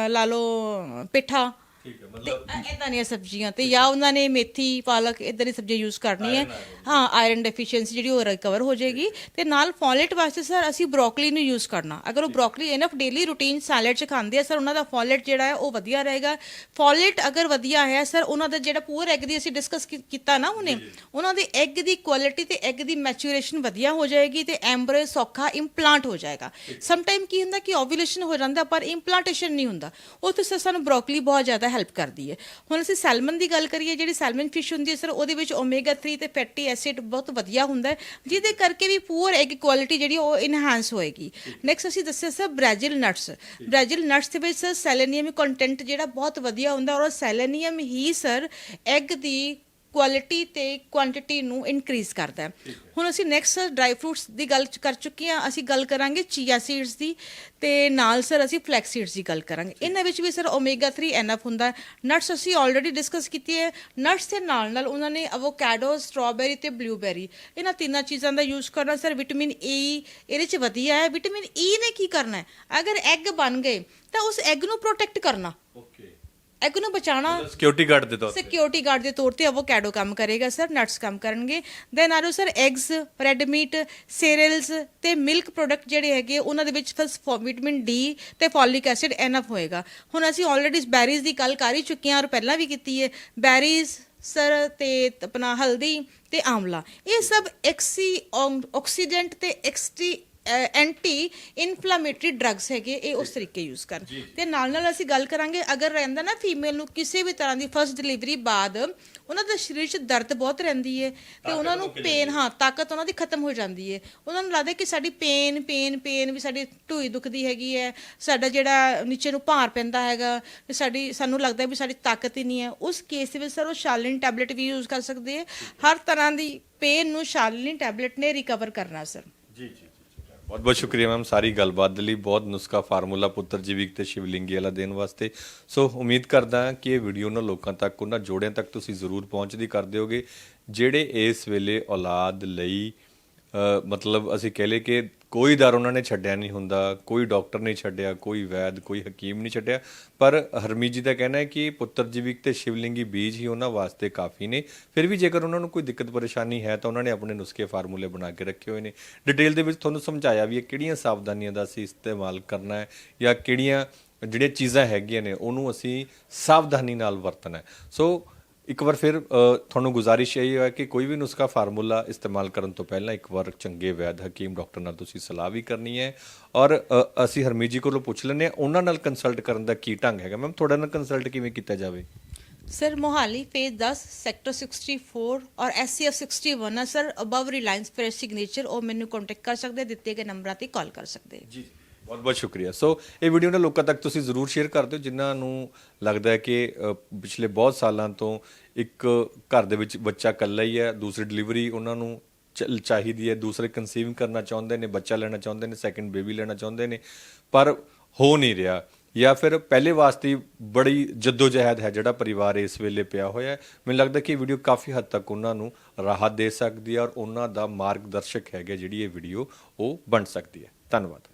[SPEAKER 2] ਲਾ ਲਓ ਪੇਠਾ।
[SPEAKER 1] ਠੀਕ ਹੈ
[SPEAKER 2] ਤੇ ਇਦਾਂ ਦੀਆਂ ਸਬਜ਼ੀਆਂ ਤੇ ਜਾਂ ਉਹਨਾਂ ਨੇ ਮੇਥੀ ਪਾਲਕ ਇਦਾਂ ਦੀ ਸਬਜ਼ੀਆਂ ਯੂਜ਼ ਕਰਨੀ ਹੈ। ਹਾਂ ਆਇਰਨ ਡੈਫੀਸ਼ੀਐਂਸੀ ਜਿਹੜੀ ਉਹ ਰਿਕਵਰ ਹੋ ਜਾਏਗੀ। ਤੇ ਨਾਲ ਫੋਲੇਟ ਵਾਸਤੇ ਸਰ ਅਸੀਂ ਬ੍ਰੋਕਲੀ ਨੂੰ ਯੂਜ਼ ਕਰਨਾ। ਅਗਰ ਉਹ broccoli enough daily routine salad ਚ ਖਾਂਦੇ ਆ ਸਰ ਉਹਨਾਂ ਦਾ ਫੋਲੇਟ ਜਿਹੜਾ ਹੈ ਉਹ ਵਧੀਆ ਰਹੇਗਾ। ਫੋਲੇਟ ਅਗਰ ਵਧੀਆ ਹੈ ਸਰ ਉਹਨਾਂ ਦਾ ਜਿਹੜਾ ਪੂਰ ਐਗ ਦੀ ਅਸੀਂ ਡਿਸਕਸ ਕੀਤਾ ਨਾ ਉਹਨੇ ਉਹਨਾਂ ਦੇ ਐਗ ਦੀ ਕੁਆਲਿਟੀ ਤੇ ਐਗ ਦੀ ਮੈਚੂਰੇਸ਼ਨ ਵਧੀਆ ਹੋ ਜਾਏਗੀ ਤੇ ਐਮਬਰੇ ਸੌਖਾ ਇੰਪਲਾਂਟ ਹੋ ਜਾਏਗਾ। ਸਮ ਟਾਈਮ ਕੀ ਹੁੰਦਾ ਕਿ ਓਵੂਲੇਸ਼ਨ ਹੋ ਜਾਂਦਾ ਪਰ ਇੰਪਲਾਂਟੇਸ਼ਨ ਨਹੀਂ ਹੁੰਦਾ। ਉੱਥੇ ਸਰ ਸਾਨੂੰ ਬ੍ਰੋਕਲੀ ਬਹੁਤ ਜ਼ਿਆਦਾ ਹੈਲਪ ਕਰਦੀ ਹੈ। ਹੁਣ ਅਸੀਂ ਸੈਲਮਨ ਦੀ ਗੱਲ ਕਰੀਏ, ਜਿਹੜੀ ਸੈਲਮਨ ਫਿਸ਼ ਹੁੰਦੀ ਹੈ ਸਰ ਉਹਦੇ ਵਿੱਚ ਓਮੇਗਾ 3 ਤੇ ਫੈਟੀ ਐਸਿਡ ਬਹੁਤ ਵਧੀਆ ਹੁੰਦਾ ਹੈ, ਜਿਹਦੇ ਕਰਕੇ ਵੀ ਪੂਅਰ ਐਗ ਕੁਆਲਿਟੀ ਜਿਹੜੀ ਉਹ ਇਨਹਾਂਸ ਹੋਏਗੀ। ਨੈਕਸਟ ਅਸੀਂ ਦੱਸਿਆ sir Brazil nuts Brazil nuts ਦੇ ਵਿੱਚ ਸਰ ਸੈਲੇਨੀਅਮ ਕੰਟੈਂਟ ਜਿਹੜਾ ਬਹੁਤ ਵਧੀਆ ਹੁੰਦਾ ਔਰ ਸੈਲੇਨੀਅਮ ਹੀ ਸਰ ਐਗ ਦੀ ਕੁਆਲਿਟੀ ਤੇ ਕੁਆਂਟੀਟੀ ਨੂੰ ਇਨਕਰੀਜ਼ ਕਰਦਾ ਹੈ। ਹੁਣ ਅਸੀਂ ਨੈਕਸਟ ਡਰਾਈ ਫਰੂਟਸ ਦੀ ਗੱਲ ਕਰ ਚੁੱਕੇ ਹਾਂ। ਅਸੀਂ ਗੱਲ ਕਰਾਂਗੇ ਚੀਆ ਸੀਡਸ ਦੀ ਤੇ ਨਾਲ ਸਰ ਅਸੀਂ ਫਲੈਕਸ ਸੀਡਸ ਦੀ ਗੱਲ ਕਰਾਂਗੇ। ਇਹਨਾਂ ਵਿੱਚ ਵੀ ਸਰ ਓਮੇਗਾ 3 ਐਨਫ ਹੁੰਦਾ ਹੈ। ਨਟਸ ਅਸੀਂ ਆਲਰੇਡੀ ਡਿਸਕਸ ਕੀਤੀ ਹੈ। ਨਟਸ ਦੇ ਨਾਲ ਨਾਲ ਉਹਨਾਂ ਨੇ ਅਵੋਕਾਡੋ ਸਟ੍ਰਾਬੇਰੀ ਤੇ ਬਲੂਬੇਰੀ ਇਹਨਾਂ ਤਿੰਨਾਂ ਚੀਜ਼ਾਂ ਦਾ ਯੂਜ਼ ਕਰਨਾ ਸਰ ਵਿਟਾਮਿਨ ਈ ਇਹਦੇ ਚ ਵਧੀਆ ਹੈ। ਵਿਟਾਮਿਨ ਈ ਨੇ ਕੀ ਕਰਨਾ ਹੈ? ਅਗਰ ਐਗ ਬਣ ਗਏ ਤਾਂ ਉਸ ਐਗ ਨੂੰ ਪ੍ਰੋਟੈਕਟ ਕਰਨਾ।
[SPEAKER 1] ਓਕੇ
[SPEAKER 2] ਐਗ ਨੂੰ ਬਚਾਉਣਾ
[SPEAKER 1] ਸਿਕਿਉਰਿਟੀ ਗਾਰਡ ਦੇ ਤੌਰ ਤੇ।
[SPEAKER 2] ਸਿਕਿਉਰਿਟੀ ਗਾਰਡ ਦੇ ਤੌਰ ਤੇ ਅਵੋਕਾਡੋ ਕੰਮ ਕਰੇਗਾ ਸਰ ਨਟਸ ਕੰਮ ਕਰਨਗੇ। Then RO sir eggs red meat cereals ਤੇ ਮਿਲਕ ਪ੍ਰੋਡਕਟ ਜਿਹੜੇ ਹੈਗੇ ਉਹਨਾਂ ਦੇ ਵਿੱਚ ਵਿਟਾਮਿਨ ਡੀ ਤੇ ਫੋਲਿਕ ਐਸਿਡ ਐਨਫ ਹੋਏਗਾ। ਹੁਣ ਅਸੀਂ ਆਲਰੇਡੀ ਬੈਰੀਜ਼ ਦੀ ਗੱਲ ਕਰ ਹੀ ਚੁੱਕੇ ਹਾਂ ਔਰ ਪਹਿਲਾਂ ਵੀ ਕੀਤੀ ਹੈ ਬੈਰੀਜ਼ ਸਰ ਤੇ ਆਪਣਾ ਹਲਦੀ ਤੇ ਆਮਲਾ ਇਹ ਸਭ ਐਕਸੀ ਆਕਸੀਡੈਂਟ ਤੇ ਐਕਸਟੀ ਐਂਟੀ ਇਨਫਲੇਮੇਟਰੀ ਡਰੱਗਸ ਹੈਗੇ ਇਹ ਉਸ ਤਰੀਕੇ ਯੂਜ਼ ਕਰਨ। ਤੇ ਨਾਲ ਨਾਲ ਅਸੀਂ ਗੱਲ ਕਰਾਂਗੇ ਅਗਰ ਰਹਿੰਦਾ ਨਾ ਫੀਮੇਲ ਨੂੰ ਕਿਸੇ ਵੀ ਤਰ੍ਹਾਂ ਦੀ ਫਸਟ ਡਿਲੀਵਰੀ ਬਾਅਦ ਉਹਨਾਂ ਦੇ ਸਰੀਰ 'ਚ ਦਰਦ ਬਹੁਤ ਰਹਿੰਦੀ ਹੈ ਤੇ ਉਹਨਾਂ ਨੂੰ ਪੇਨ ਹਾਂ ਤਾਕਤ ਉਹਨਾਂ ਦੀ ਖਤਮ ਹੋ ਜਾਂਦੀ ਹੈ ਉਹਨਾਂ ਨੂੰ ਲੱਗਦਾ ਕਿ ਸਾਡੀ ਪੇਨ ਪੇਨ ਪੇਨ ਵੀ ਸਾਡੀ ਢੂਈ ਦੁਖਦੀ ਹੈਗੀ ਹੈ ਸਾਡਾ ਜਿਹੜਾ ਨੀਚੇ ਨੂੰ ਭਾਰ ਪੈਂਦਾ ਹੈਗਾ ਤੇ ਸਾਡੀ ਸਾਨੂੰ ਲੱਗਦਾ ਵੀ ਸਾਡੀ ਤਾਕਤ ਹੀ ਨਹੀਂ ਹੈ ਉਸ ਕੇਸ ਵਿੱਚ ਸਰ ਉਹ ਸ਼ਾਲਿਨ ਟੈਬਲੇਟ ਵੀ ਯੂਜ਼ ਕਰ ਸਕਦੇ ਹੈ ਹਰ ਤਰ੍ਹਾਂ ਦੀ ਪੇਨ ਨੂੰ ਸ਼ਾਲਿਨ ਟੈਬਲੇਟ ਨੇ ਰਿਕਵਰ ਕਰਨਾ ਸਰ
[SPEAKER 1] ਜੀ ਜੀ। ਬਹੁਤ ਬਹੁਤ ਸ਼ੁਕਰੀਆ ਮੈਮ, ਸਾਰੀ ਗੱਲਬਾਤ ਦੇ ਲਈ ਬਹੁਤ ਨੁਸਖਾ ਫਾਰਮੂਲਾ ਪੁੱਤਰ ਜੀਵਿਕ ਤੇ ਸ਼ਿਵਲਿੰਗੀ ਵਾਲਾ ਦੇਣ ਵਾਸਤੇ। ਸੋ ਉਮੀਦ ਕਰਦਾ ਹਾਂ ਕਿ ਇਹ ਵੀਡੀਓ ਨਾ ਲੋਕਾਂ ਤੱਕ, ਉਹਨਾਂ ਜੋੜਿਆਂ ਤੱਕ ਤੁਸੀਂ ਜ਼ਰੂਰ ਪਹੁੰਚਦੀ ਕਰ ਦਿਓਗੇ, ਜਿਹੜੇ ਇਸ ਵੇਲੇ ਔਲਾਦ ਲਈ ਮਤਲਬ ਅਸੀਂ ਕਹਿ ਲਏ ਕਿ ਕੋਈ ਦਰ ਉਹਨਾਂ ਨੇ ਛੱਡਿਆ ਨਹੀਂ ਹੁੰਦਾ, ਕੋਈ ਡਾਕਟਰ ਨਹੀਂ ਛੱਡਿਆ, ਕੋਈ ਵੈਦ, ਕੋਈ ਹਕੀਮ ਨਹੀਂ ਛੱਡਿਆ। ਪਰ ਹਰਮੀਤ ਜੀ ਦਾ ਕਹਿਣਾ ਹੈ ਕਿ ਪੁੱਤਰ ਜੀਵਿਕ ਤੇ ਸ਼ਿਵਲਿੰਗੀ ਬੀਜ ਹੀ ਉਹਨਾਂ ਵਾਸਤੇ ਕਾਫੀ ਨੇ। ਫਿਰ ਵੀ ਜੇਕਰ ਉਹਨਾਂ ਨੂੰ ਕੋਈ ਦਿੱਕਤ ਪਰੇਸ਼ਾਨੀ ਹੈ ਤਾਂ ਉਹਨਾਂ ਨੇ ਆਪਣੇ ਨੁਸਖੇ ਫਾਰਮੂਲੇ ਬਣਾ ਕੇ ਰੱਖੇ ਹੋਏ ਨੇ। ਡਿਟੇਲ ਦੇ ਵਿੱਚ ਤੁਹਾਨੂੰ ਸਮਝਾਇਆ ਵੀ ਹੈ ਕਿਹੜੀਆਂ ਸਾਵਧਾਨੀਆਂ ਦਾ ਅਸੀਂ ਇਸਤੇਮਾਲ ਕਰਨਾ ਹੈ ਜਾਂ ਕਿਹੜੀਆਂ ਜਿਹੜੀਆਂ ਚੀਜ਼ਾਂ ਹੈਗੀਆਂ ਨੇ, ਉਹਨੂੰ ਅਸੀਂ ਸਾਵਧਾਨੀ ਨਾਲ ਵਰਤਣਾ ਹੈ। ਸੋ ਇੱਕ ਵਾਰ ਫਿਰ ਤੁਹਾਨੂੰ ਗੁਜ਼ਾਰਿਸ਼ ਇਹ ਹੈ ਕਿ ਕੋਈ ਵੀ ਨੁਸਖਾ ਫਾਰਮੂਲਾ ਇਸਤੇਮਾਲ ਕਰਨ ਤੋਂ ਪਹਿਲਾਂ ਇੱਕ ਵਾਰ ਚੰਗੇ ਵੈਦ ਹਕੀਮ ਡਾਕਟਰ ਨਾਲ ਤੁਸੀਂ ਸਲਾਹ ਵੀ ਕਰਨੀ ਹੈ। ਔਰ ਅਸੀਂ ਹਰਮੀਤ ਜੀ ਕੋਲੋਂ ਪੁੱਛ ਲੈਂਦੇ ਹਾਂ ਉਹਨਾਂ ਨਾਲ ਕੰਸਲਟ ਕਰਨ ਦਾ ਕੀ ਢੰਗ ਹੈਗਾ? ਮੈਮ ਤੁਹਾਡੇ ਨਾਲ ਕੰਸਲਟ ਕਿਵੇਂ ਕੀਤਾ ਜਾਵੇ?
[SPEAKER 2] ਸਰ ਮੋਹਾਲੀ ਫੇਜ਼ 10 ਸੈਕਟਰ 64 ਔਰ ਐਸਸੀਐਫ 61 ਹੈ sir above Reliance Fresh Signature ਉਹ ਮੈਨੂੰ ਕੰਟੈਕਟ ਕਰ ਸਕਦੇ ਦਿੱਤੇ ਗਏ ਨੰਬਰਾਂ ਤੇ ਕਾਲ ਕਰ ਸਕਦੇ।
[SPEAKER 1] ਜੀ। ਬਹੁਤ ਬਹੁਤ ਸ਼ੁਕਰੀਆ। ਸੋ ਇਹ ਵੀਡੀਓ ਨਾ ਲੋਕਾਂ ਤੱਕ ਤੁਸੀਂ ਜ਼ਰੂਰ ਸ਼ੇਅਰ ਕਰ ਦਿਓ ਜਿਨ੍ਹਾਂ ਨੂੰ ਲੱਗਦਾ ਹੈ ਕਿ ਅ, ਪਿਛਲੇ ਬਹੁਤ ਸਾਲਾਂ ਤੋਂ ਇੱਕ ਘਰ ਦੇ ਵਿੱਚ ਬੱਚਾ ਇਕੱਲਾ ਹੀ ਹੈ ਦੂਸਰੀ ਡਿਲੀਵਰੀ ਉਹਨਾਂ ਨੂੰ ਚ- ਚਾਹੀਦੀ ਹੈ ਦੂਸਰੇ ਕਨਸੀਵ ਕਰਨਾ ਚਾਹੁੰਦੇ ਨੇ ਬੱਚਾ ਲੈਣਾ ਚਾਹੁੰਦੇ ਨੇ ਸੈਕੰਡ ਬੇਬੀ ਲੈਣਾ ਚਾਹੁੰਦੇ ਨੇ ਪਰ ਹੋ ਨਹੀਂ ਰਿਹਾ। ਜਾਂ ਫਿਰ ਪਹਿਲੇ ਵਾਸਤੇ ਹੀ ਬੜੀ ਜਦੋਜਹਿਦ ਹੈ ਜਿਹੜਾ ਪਰਿਵਾਰ ਇਸ ਵੇਲੇ ਪਿਆ ਹੋਇਆ ਹੈ। ਮੈਨੂੰ ਲੱਗਦਾ ਕਿ ਇਹ ਵੀਡੀਓ ਕਾਫੀ ਹੱਦ ਤੱਕ ਉਹਨਾਂ ਨੂੰ ਰਾਹਤ ਦੇ ਸਕਦੀ ਹੈ ਔਰ ਉਹਨਾਂ ਦਾ ਮਾਰਗਦਰਸ਼ਕ ਹੈਗਾ ਜਿਹੜੀ ਇਹ ਵੀਡੀਓ ਉਹ ਬਣ ਸਕਦੀ ਹੈ। ਧੰਨਵਾਦ।